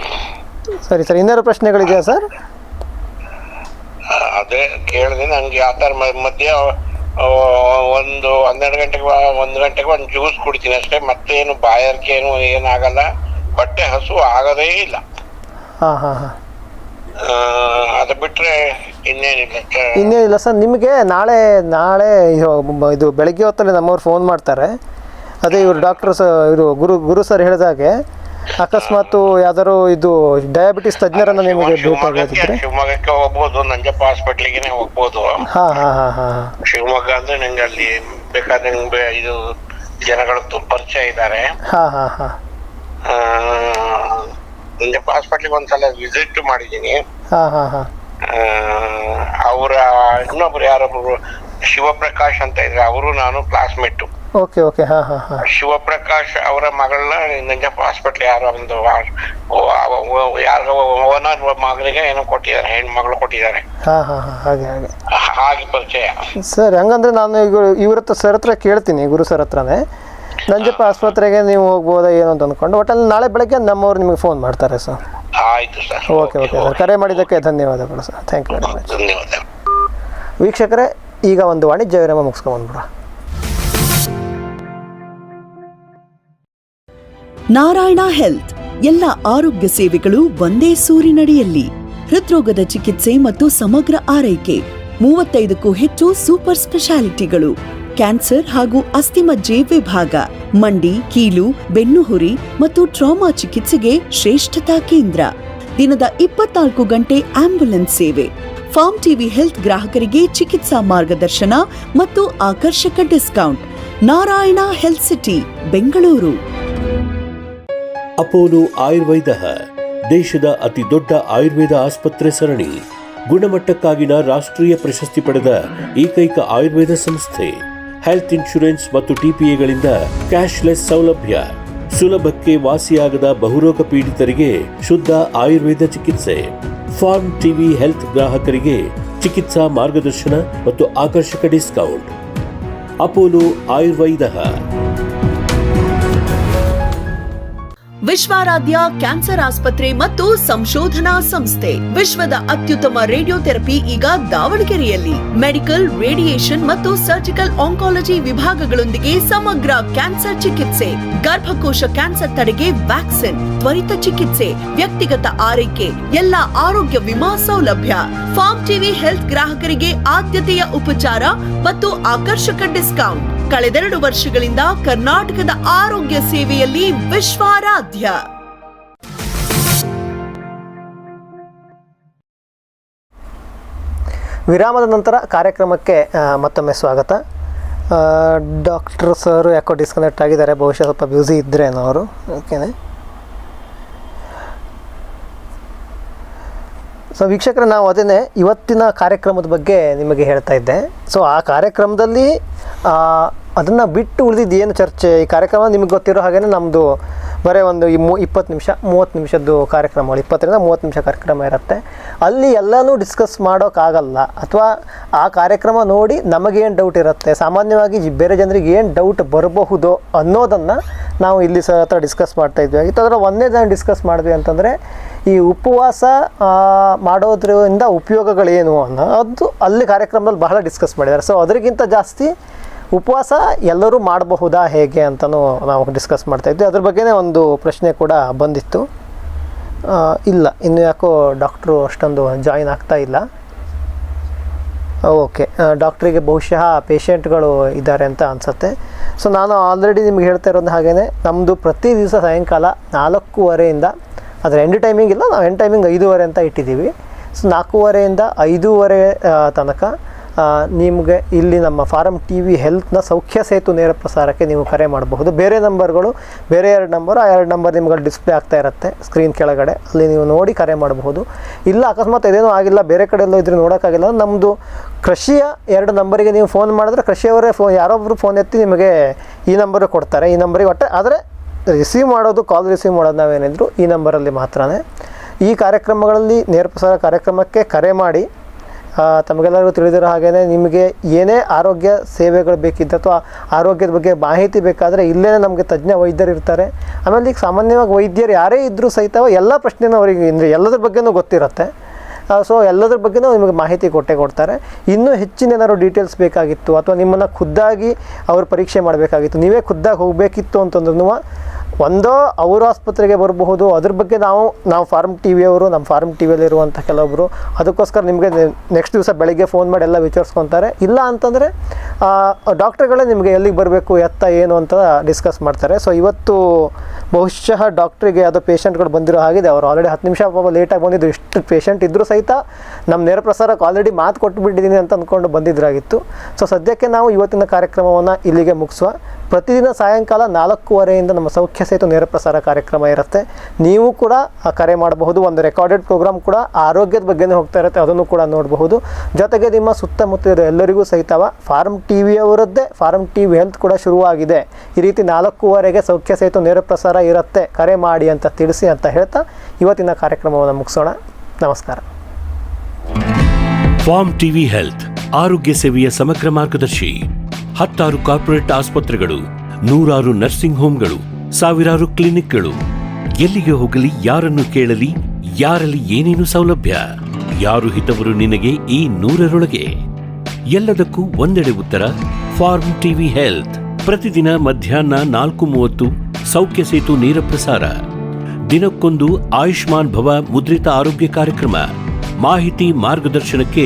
ಸರಿ ಸರ್. ಇನ್ನೇನು ಪ್ರಶ್ನೆಗಳಿದೆಯಾ ಸರ್? ಅದೇ ಕೇಳಿದೆ. ನನಗೆ ಆ ಥರ ಮಧ್ಯ ಒಂದು ಹನ್ನೆರಡು ಗಂಟೆಗೆ ಒಂದು ಗಂಟೆಗೆ ಒಂದು ಜ್ಯೂಸ್ ಕುಡಿತೀನಿ ಅಷ್ಟೇ. ಮತ್ತೇನು ಬಾಯಾರಿಕೆ ಏನು ಏನಾಗಲ್ಲ. ಹೊಟ್ಟೆ ಹಸು ಆಗೋದೇ ಇಲ್ಲ. ಹಾ ಹಾ ಹಾಂ. ಅದು ಬಿಟ್ರೆ ಇನ್ನೇನಿಲ್ಲ. ಇನ್ನೇನಿಲ್ಲ ಸರ್ ನಿಮಗೆ ನಾಳೆ ನಾಳೆ ಇದು- ಬೆಳಗ್ಗೆ ಹೊತ್ತಲ್ಲಿ ನಮ್ಮವ್ರು ಫೋನ್ ಮಾಡ್ತಾರೆ. ಅದೇ ಇವರು ಡಾಕ್ಟರ್ ಸರ್ ಇವರು ಗುರು ಗುರು ಸರ್ ಹೇಳಿದಾಗೆ ಅಕಸ್ಮಾತ್ ಯಾವ್ದಾರು ಇದು ಡಯಾಬಿಟಿಸ್ ತಜ್ಞರನ್ನ ನಿಮಗೆ ಬೇಕಾಗಿದ್ರೆ ಶಿವಮೊಗ್ಗಕ್ಕೆ ಹೋಗ್ಬೋದು ನಂಜಪ್ಪ ಹಾಸ್ಪಿಟ್ಲಿಗೆ ಹೋಗ್ಬೋದು. ಹಾಂ ಹಾಂ ಹಾಂ ಹಾಂ ಶಿವಮೊಗ್ಗ ಅಂದ್ರೆ ನಂಗೆ ಅಲ್ಲಿ ಬೇಕಾದ್ರೆ ನಂಗೆ ಇದು ಜನಗಳು ಪರಿಚಯ ಇದ್ದಾರೆ. ಹಾಂ ಹಾಂ ಹಾಂ. ಆ, ಹಾಸ್ಪಿಟಲ್ ಹಾಸ್ಪಿಟ್ಲಿಗೆ ಒಂದ್ಸಲ ವಿಸಿಟ್ ಮಾಡಿದ್ದೀನಿ. ಹಾ ಹಾ ಹಾಂ. ಅವರ ಇನ್ನೊಬ್ರು ಯಾರೊಬ್ರು ಶಿವಪ್ರಕಾಶ್ ಅಂತ ಇದ್ರೆ ಅವರು ನಾನು ಕ್ಲಾಸ್ಮೇಟ್ ಓಕೆ ಓಕೆ ಹಾಂ ಹಾಂ ಹಾಂ. ಶಿವಪ್ರಕಾಶ್ ಅವರ ಮಗಳನ್ನ ನಂಜಪ್ಪ ಹಾಸ್ಪಿಟ್ಲ್ ಯಾರೋ ಒಂದು ಯಾರೋ ಓನರ್ ಮಗಳಿಗೆ ಏನೋ ಕೊಟ್ಟಿದ್ದಾರೆ ಹೆಣ್ಮಗಳು ಕೊಟ್ಟಿದ್ದಾರೆ. ಹಾಂ ಹಾಂ ಹಾಂ ಹಾಗೆ ಹಾಗೆ. ಹಾಗೆ ಪರಿಚಯ. ಸರ್ ಹಂಗಂದ್ರೆ ನಾನು ಈಗ ಇವ್ರ ಹತ್ರ ಸರ್ ಹತ್ರ ಕೇಳ್ತೀನಿ ಗುರು ಸರ್ ಹತ್ರನೇ. ನಂಜಪ್ಪ ಆಸ್ಪತ್ರೆಗೆ ನೀವು ಹೋಗ್ಬೋದಾ ಏನು ಅಂತ ಅಂದ್ಕೊಂಡು ಒಟ್ಟಲ್ಲಿ ನಾಳೆ ಬೆಳಗ್ಗೆ ನಮ್ಮವ್ರು ನಿಮಗೆ ಫೋನ್ ಮಾಡ್ತಾರೆ ಸರ್. ಆಯ್ತು ಸರ್. Okay okay sir. ಕರೆ ಮಾಡಿದ್ದಕ್ಕೆ ಧನ್ಯವಾದಗಳು sir. Thank you very much ಧನ್ಯವಾದ ವೀಕ್ಷಕರೇ ಈಗ ಒಂದು ವಾಣಿಜ್ಯ ವಿರಾಮ ಮುಗಿಸ್ಕೊಂಡ್ಬಿಡ ನಾರಾಯಣ ಹೆಲ್ತ್. ಎಲ್ಲ ಆರೋಗ್ಯ ಸೇವೆಗಳು ಒಂದೇ ಸೂರಿನಡಿಯಲ್ಲಿ. ಹೃದ್ರೋಗದ ಚಿಕಿತ್ಸೆ ಮತ್ತು ಸಮಗ್ರ ಆರೈಕೆ. ಮೂವತ್ತೈದಕ್ಕೂ ಹೆಚ್ಚು ಸೂಪರ್ ಸ್ಪೆಷಾಲಿಟಿಗಳು. ಕ್ಯಾನ್ಸರ್ ಹಾಗೂ ಅಸ್ಥಿಮಜ್ಜೆ ವಿಭಾಗ, ಮಂಡಿ, ಕೀಲು, ಬೆನ್ನುಹುರಿ ಮತ್ತು ಟ್ರಾಮಾ ಚಿಕಿತ್ಸೆಗೆ ಶ್ರೇಷ್ಠತಾ ಕೇಂದ್ರ. ದಿನದ ಇಪ್ಪತ್ನಾಲ್ಕು ಗಂಟೆ ಆಂಬ್ಯುಲೆನ್ಸ್ ಸೇವೆ. ಫಾರ್ಮ್ ಟಿವಿ ಹೆಲ್ತ್ ಗ್ರಾಹಕರಿಗೆ ಚಿಕಿತ್ಸಾ ಮಾರ್ಗದರ್ಶನ ಮತ್ತು ಆಕರ್ಷಕ discount. Narayana Health City, Bengaluru. Apollo Ayurveda ದೇಶದ ಅತಿ ದೊಡ್ಡ ಆಯುರ್ವೇದ ಆಸ್ಪತ್ರೆ ಸರಣಿ, ಗುಣಮಟ್ಟಕ್ಕಾಗಿನ ರಾಷ್ಟ್ರೀಯ ಪ್ರಶಸ್ತಿ ಪಡೆದ ಏಕೈಕ ಆಯುರ್ವೇದ ಸಂಸ್ಥೆ. ಹೆಲ್ತ್ ಇನ್ಶೂರೆನ್ಸ್ ಮತ್ತು ಟಿಪಿಎಗಳಿಂದ ಕ್ಯಾಶ್ಲೆಸ್ ಸೌಲಭ್ಯ. ಸುಲಭಕ್ಕೆ ವಾಸಿಯಾಗದ ಬಹುರೋಗ ಪೀಡಿತರಿಗೆ ಶುದ್ಧ ಆಯುರ್ವೇದ ಚಿಕಿತ್ಸೆ. ಫಾರ್ಮ್ ಟಿವಿ ಹೆಲ್ತ್ ಗ್ರಾಹಕರಿಗೆ ಚಿಕಿತ್ಸಾ ಮಾರ್ಗದರ್ಶನ ಮತ್ತು ಆಕರ್ಷಕ discount. Apollo Ayurvaid Vishwaradhya cancer ಆಸ್ಪತ್ರೆ ಮತ್ತು ಸಂಶೋಧನಾ ಸಂಸ್ಥೆ. ವಿಶ್ವದ ಅತ್ಯುತ್ತಮ ರೇಡಿಯೋಥೆರಪಿ ಈಗ ದಾವಣಗೆರೆಯಲ್ಲಿ. ಮೆಡಿಕಲ್, ರೇಡಿಯೇಷನ್ ಮತ್ತು ಸರ್ಜಿಕಲ್ ಆಂಕಾಲಜಿ ವಿಭಾಗಗಳೊಂದಿಗೆ ಸಮಗ್ರ ಕ್ಯಾನ್ಸರ್ ಚಿಕಿತ್ಸೆ. ಗರ್ಭಕೋಶ ಕ್ಯಾನ್ಸರ್ ತಡೆಗೆ ವ್ಯಾಕ್ಸಿನ್, ತ್ವರಿತ ಚಿಕಿತ್ಸೆ, ವ್ಯಕ್ತಿಗತ ಆರೈಕೆ, ಎಲ್ಲ ಆರೋಗ್ಯ ವಿಮಾ ಸೌಲಭ್ಯ. ಫಾರ್ಮ್ ಟಿವಿ ಹೆಲ್ತ್ ಗ್ರಾಹಕರಿಗೆ ಆದ್ಯತೆಯ ಉಪಚಾರ ಮತ್ತು ಆಕರ್ಷಕ ಡಿಸ್ಕೌಂಟ್. ಕಳೆದೆರಡು ವರ್ಷಗಳಿಂದ ಕರ್ನಾಟಕದ ಆರೋಗ್ಯ ಸೇವೆಯಲ್ಲಿ ವಿಶ್ವಾರಾಧ್ಯ. ವಿರಾಮದ ನಂತರ ಕಾರ್ಯಕ್ರಮಕ್ಕೆ ಮತ್ತೊಮ್ಮೆ ಸ್ವಾಗತ. ಡಾಕ್ಟರ್ ಸರ್ ಯಾಕೋ ಡಿಸ್ಕನೆಕ್ಟ್ ಆಗಿದ್ದಾರೆ, ಬಹುಶಃ ಸ್ವಲ್ಪ ಬ್ಯೂಸಿ ಇದ್ದರೇನೋ ಅವರು ಓಕೆನೆ. ಸೊ, ವೀಕ್ಷಕರೇ, ನಾವು ಅದನ್ನೇ ಇವತ್ತಿನ ಕಾರ್ಯಕ್ರಮದ ಬಗ್ಗೆ ನಿಮಗೆ ಹೇಳ್ತಾ ಇದ್ದೆ. ಸೊ, ಆ ಕಾರ್ಯಕ್ರಮದಲ್ಲಿ ಅದನ್ನು ಬಿಟ್ಟು ಉಳಿದಿದ್ದು ಏನು ಚರ್ಚೆ? ಈ ಕಾರ್ಯಕ್ರಮ ನಿಮಗೆ ಗೊತ್ತಿರೋ ಹಾಗೆಯೇ ನಮ್ಮದು ಬರೀ ಒಂದು ಈ ಮೂ, ಇಪ್ಪತ್ತು ನಿಮಿಷ, ಮೂವತ್ತು ನಿಮಿಷದ್ದು ಕಾರ್ಯಕ್ರಮಗಳು ಇಪ್ಪತ್ತರಿಂದ ಮೂವತ್ತು ನಿಮಿಷ ಕಾರ್ಯಕ್ರಮ ಇರುತ್ತೆ. ಅಲ್ಲಿ ಎಲ್ಲನೂ ಡಿಸ್ಕಸ್ ಮಾಡೋಕ್ಕಾಗಲ್ಲ. ಅಥವಾ ಆ ಕಾರ್ಯಕ್ರಮ ನೋಡಿ ನಮಗೇನು ಡೌಟ್ ಇರುತ್ತೆ? ಸಾಮಾನ್ಯವಾಗಿ ಬೇರೆ ಜನರಿಗೆ ಏನು ಡೌಟ್ ಬರಬಹುದು ಅನ್ನೋದನ್ನು ನಾವು ಇಲ್ಲಿ ಸಹ ಹತ್ರ ಡಿಸ್ಕಸ್ ಮಾಡ್ತಾ ಇದ್ವಿ. ಆಗಿತ್ತು ಅದರ ಒಂದೇ ದಿನ ಡಿಸ್ಕಸ್ ಮಾಡಿದ್ವಿ ಅಂತಂದರೆ, ಈ ಉಪವಾಸ ಮಾಡೋದ್ರಿಂದ ಉಪಯೋಗಗಳೇನು ಅನ್ನೋ, ಅದು ಅಲ್ಲಿ ಕಾರ್ಯಕ್ರಮದಲ್ಲಿ ಬಹಳ ಡಿಸ್ಕಸ್ ಮಾಡಿದ್ದಾರೆ. ಸೊ ಅದರಿಗಿಂತ ಜಾಸ್ತಿ ಉಪವಾಸ ಎಲ್ಲರೂ ಮಾಡಬಹುದಾ ಹೇಗೆ ಅಂತಲೂ ನಾವು ಡಿಸ್ಕಸ್ ಮಾಡ್ತಾ ಇದ್ವಿ. ಅದ್ರ ಬಗ್ಗೆನೇ ಒಂದು ಪ್ರಶ್ನೆ ಕೂಡ ಬಂದಿತ್ತು. ಇಲ್ಲ, ಇನ್ನು ಯಾಕೋ ಡಾಕ್ಟ್ರು ಅಷ್ಟೊಂದು ಜಾಯಿನ್ ಆಗ್ತಾ ಇಲ್ಲ. ಓಕೆ ಡಾಕ್ಟ್ರಿಗೆ ಬಹುಶಃ ಪೇಷಂಟ್ಗಳು ಇದ್ದಾರೆ ಅಂತ ಅನಿಸುತ್ತೆ. ಸೊ ನಾನು ಆಲ್ರೆಡಿ ನಿಮ್ಗೆ ಹೇಳ್ತಾ ಇರೋದು ಹಾಗೆಯೇ ನಮ್ಮದು ಪ್ರತಿ ದಿವಸ ಸಾಯಂಕಾಲ ನಾಲ್ಕೂವರೆಯಿಂದ ಅದರ ಎಂಡ್ ಟೈಮಿಂಗ್ ಇಲ್ಲ, ನಾವು ಎಂಡ್ ಟೈಮಿಂಗ್ ಐದೂವರೆ ಅಂತ ಇಟ್ಟಿದ್ದೀವಿ. ಸೊ ನಾಲ್ಕೂವರೆಯಿಂದ ಐದೂವರೆ ತನಕ ನಿಮಗೆ ಇಲ್ಲಿ ನಮ್ಮ ಫಾರಮ್ ಟಿ ವಿ ಹೆಲ್ತ್ನ ಸೌಖ್ಯ ಸೇತು ನೇರ ಪ್ರಸಾರಕ್ಕೆ ನೀವು ಕರೆ ಮಾಡಬಹುದು. ಬೇರೆ ನಂಬರ್ಗಳು, ಬೇರೆ ಎರಡು ನಂಬರ್, ಆ ಎರಡು ನಂಬರ್ ನಿಮ್ಗೆ ಡಿಸ್ಪ್ಲೇ ಆಗ್ತಾ ಇರುತ್ತೆ ಸ್ಕ್ರೀನ್ ಕೆಳಗಡೆ. ಅಲ್ಲಿ ನೀವು ನೋಡಿ ಕರೆ ಮಾಡಬಹುದು. ಇಲ್ಲ, ಅಕಸ್ಮಾತ್ ಇದೇನೂ ಆಗಿಲ್ಲ, ಬೇರೆ ಕಡೆ ಎಲ್ಲೋ ಇದ್ರೆ ನೋಡೋಕ್ಕಾಗಿಲ್ಲ ನಮ್ಮದು ಕೃಷಿಯ ಎರಡು ನಂಬರಿಗೆ ನೀವು ಫೋನ್ ಮಾಡಿದ್ರೆ ಕೃಷಿಯವರೇ ಫೋನ್ ಯಾರೊಬ್ಬರು ಫೋನ್ ಎತ್ತಿ ನಿಮಗೆ ಈ ನಂಬರ್ ಕೊಡ್ತಾರೆ. ಈ ನಂಬರಿಗೆ ಒಟ್ಟೆ, ಆದರೆ ರಿಸೀವ್ ಮಾಡೋದು ಕಾಲ್ ರಿಸೀವ್ ಮಾಡೋದು ನಾವೇನಿದ್ರು ಈ ನಂಬರಲ್ಲಿ ಮಾತ್ರನೇ. ಈ ಕಾರ್ಯಕ್ರಮಗಳಲ್ಲಿ ನೇರ ಪ್ರಸಾರ ಕಾರ್ಯಕ್ರಮಕ್ಕೆ ಕರೆ ಮಾಡಿ ತಮಗೆಲ್ಲರಿಗೂ ತಿಳಿದಿರೋ ಹಾಗೆಯೇ ನಿಮಗೆ ಏನೇ ಆರೋಗ್ಯ ಸೇವೆಗಳು ಬೇಕಿದ್ದ ಅಥವಾ ಆರೋಗ್ಯದ ಬಗ್ಗೆ ಮಾಹಿತಿ ಬೇಕಾದರೆ ಇಲ್ಲೇ ನಮಗೆ ತಜ್ಞ ವೈದ್ಯರು ಇರ್ತಾರೆ. ಆಮೇಲೆ ಈಗ ಸಾಮಾನ್ಯವಾಗಿ ವೈದ್ಯರು ಯಾರೇ ಇದ್ದರೂ ಸಹಿತ ಎಲ್ಲ ಪ್ರಶ್ನೆನೂ ಅವರಿಗೆ ಅಂದರೆ ಎಲ್ಲದ್ರ ಬಗ್ಗೆನೂ ಗೊತ್ತಿರುತ್ತೆ. ಸೊ ಎಲ್ಲದ್ರ ಬಗ್ಗೆನೂ ನಿಮಗೆ ಮಾಹಿತಿ ಕೊಟ್ಟೆ ಕೊಡ್ತಾರೆ. ಇನ್ನೂ ಹೆಚ್ಚಿನ ಏನಾದ್ರು ಡೀಟೇಲ್ಸ್ ಬೇಕಾಗಿತ್ತು ಅಥವಾ ನಿಮ್ಮನ್ನು ಖುದ್ದಾಗಿ ಅವರು ಪರೀಕ್ಷೆ ಮಾಡಬೇಕಾಗಿತ್ತು. ನೀವೇ ಖುದ್ದಾಗಿ ಹೋಗಬೇಕಿತ್ತು ಅಂತಂದ್ರೂ ಒಂದೋ ಅವ್ರ ಆಸ್ಪತ್ರೆಗೆ ಬರಬಹುದು, ಅದ್ರ ಬಗ್ಗೆ ನಾವು ನಾವು ಫಾರ್ಮ್ ಟಿ ವಿಯವರು ನಮ್ಮ ಫಾರ್ಮ್ ಟಿ ವಿಯಲ್ಲಿರುವಂಥ ಕೆಲವೊಬ್ಬರು ಅದಕ್ಕೋಸ್ಕರ ನಿಮಗೆ ನೆಕ್ಸ್ಟ್ ದಿವಸ ಬೆಳಗ್ಗೆ ಫೋನ್ ಮಾಡಿ ಎಲ್ಲ ವಿಚಾರಿಸ್ಕೊತಾರೆ. ಇಲ್ಲ ಅಂತಂದರೆ ಡಾಕ್ಟ್ರುಗಳೇ ನಿಮಗೆ ಎಲ್ಲಿಗೆ ಬರಬೇಕು, ಎತ್ತ, ಏನು ಅಂತ ಡಿಸ್ಕಸ್ ಮಾಡ್ತಾರೆ. ಸೊ ಇವತ್ತು ಬಹುಶಃ ಡಾಕ್ಟ್ರಿಗೆ ಅದು ಪೇಷಂಟ್ಗಳು ಬಂದಿರೋ ಹಾಗಿದೆ. ಅವ್ರು ಆಲ್ರೆಡಿ ಹತ್ತು ನಿಮಿಷ ಪಾಪ ಲೇಟಾಗಿ ಬಂದಿದ್ದು ಇಷ್ಟು ಪೇಷಂಟ್ ಇದ್ದರೂ ಸಹಿತ ನಮ್ಮ ನೇರ ಪ್ರಸಾರಕ್ಕೆ ಆಲ್ರೆಡಿ ಮಾತು ಕೊಟ್ಟುಬಿಟ್ಟಿದ್ದೀನಿ ಅಂತ ಅಂದ್ಕೊಂಡು ಬಂದಿದ್ದರಾಗಿತ್ತು ಸೊ ಸದ್ಯಕ್ಕೆ ನಾವು ಇವತ್ತಿನ ಕಾರ್ಯಕ್ರಮವನ್ನು ಇಲ್ಲಿಗೆ ಮುಗಿಸುವ. ಪ್ರತಿದಿನ ಸಾಯಂಕಾಲ ನಾಲ್ಕೂವರೆಯಿಂದ ನಮ್ಮ ಸೌಖ್ಯ ಸೇತು ನೇರ ಪ್ರಸಾರ ಕಾರ್ಯಕ್ರಮ ಇರುತ್ತೆ. ನೀವು ಕೂಡ ಕರೆ ಮಾಡಬಹುದು. ಒಂದು ರೆಕಾರ್ಡೆಡ್ ಪ್ರೋಗ್ರಾಮ್ ಕೂಡ ಆರೋಗ್ಯದ ಬಗ್ಗೆನೇ ಹೋಗ್ತಾ ಇರುತ್ತೆ. ಅದನ್ನು ಕೂಡ ನೋಡಬಹುದು. ಜೊತೆಗೆ ನಿಮ್ಮ ಸುತ್ತಮುತ್ತ ಎಲ್ಲರಿಗೂ ಸಹಿತವ ಫಾರ್ಮ್ ಟಿ ವಿಯವರದ್ದೇ ಫಾರ್ಮ್ ಟಿ ವಿ ಹೆಲ್ತ್ ಕೂಡ ಶುರುವಾಗಿದೆ. ಈ ರೀತಿ ನಾಲ್ಕೂವರೆಗೆ ಸೌಖ್ಯ ಸೇತು ನೇರ ಪ್ರಸಾರ ಇರುತ್ತೆ. ಕರೆ ಮಾಡಿ ಅಂತ ತಿಳಿಸಿ ಅಂತ ಹೇಳ್ತಾ ಇವತ್ತಿನ ಕಾರ್ಯಕ್ರಮವನ್ನು ಮುಗಿಸೋಣ. ನಮಸ್ಕಾರ. ಫಾರ್ಮ್ ಟಿವಿ ಹೆಲ್ತ್ ಆರೋಗ್ಯ ಸೇವೆಯ ಸಮಗ್ರ ಮಾರ್ಗದರ್ಶಿ. ಹತ್ತಾರು ಕಾರ್ಪೊರೇಟ್ ಆಸ್ಪತ್ರೆಗಳು, ನೂರಾರು ನರ್ಸಿಂಗ್ ಹೋಮ್ಗಳು ಸಾವಿರಾರು ಕ್ಲಿನಿಕ್ಗಳು ಎಲ್ಲಿಗೆ ಹೋಗಲಿ, ಯಾರನ್ನು ಕೇಳಲಿ, ಯಾರಲ್ಲಿ ಏನೇನು ಸೌಲಭ್ಯ? ಯಾರು ಹಿತವರು ನಿನಗೆ ಈ ನೂರರೊಳಗೆ? ಎಲ್ಲದಕ್ಕೂ ಒಂದೆಡೆ ಉತ್ತರ, ಫಾರ್ಮ್ ಟಿವಿ ಹೆಲ್ತ್. ಪ್ರತಿದಿನ ಮಧ್ಯಾಹ್ನ ನಾಲ್ಕು ಮೂವತ್ತು, ಸೌಖ್ಯ ಸೇತು ನೇರ ಪ್ರಸಾರ ದಿನಕ್ಕೊಂದು ಆಯುಷ್ಮಾನ್ ಭವ ಮುದ್ರಿತ ಆರೋಗ್ಯ ಕಾರ್ಯಕ್ರಮ. ಮಾಹಿತಿ ಮಾರ್ಗದರ್ಶನಕ್ಕೆ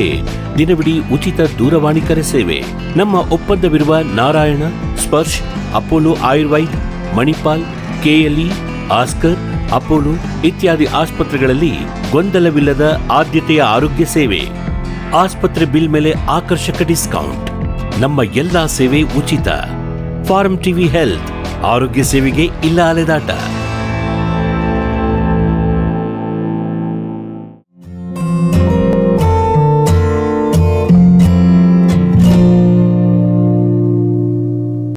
ದಿನವಿಡೀ ಉಚಿತ ದೂರವಾಣಿ ಕರೆ ಸೇವೆ. ನಮ್ಮ ಒಪ್ಪಂದವಿರುವ Narayana, Sparsh, Apollo Ayurvaid, Manipal, KLE, Oscar, Apollo ಇತ್ಯಾದಿ ಆಸ್ಪತ್ರೆಗಳಲ್ಲಿ ಗೊಂದಲವಿಲ್ಲದ ಆದ್ಯತೆಯ ಆರೋಗ್ಯ ಸೇವೆ. ಆಸ್ಪತ್ರೆ ಬಿಲ್ ಮೇಲೆ ಆಕರ್ಷಕ ಡಿಸ್ಕೌಂಟ್. ನಮ್ಮ ಎಲ್ಲಾ ಸೇವೆ ಉಚಿತ. ಫಾರ್ಮ್ ಟಿವಿ ಹೆಲ್ತ್, ಆರೋಗ್ಯ ಸೇವೆಗೆ ಇಲ್ಲ ಅಲೆದಾಟ.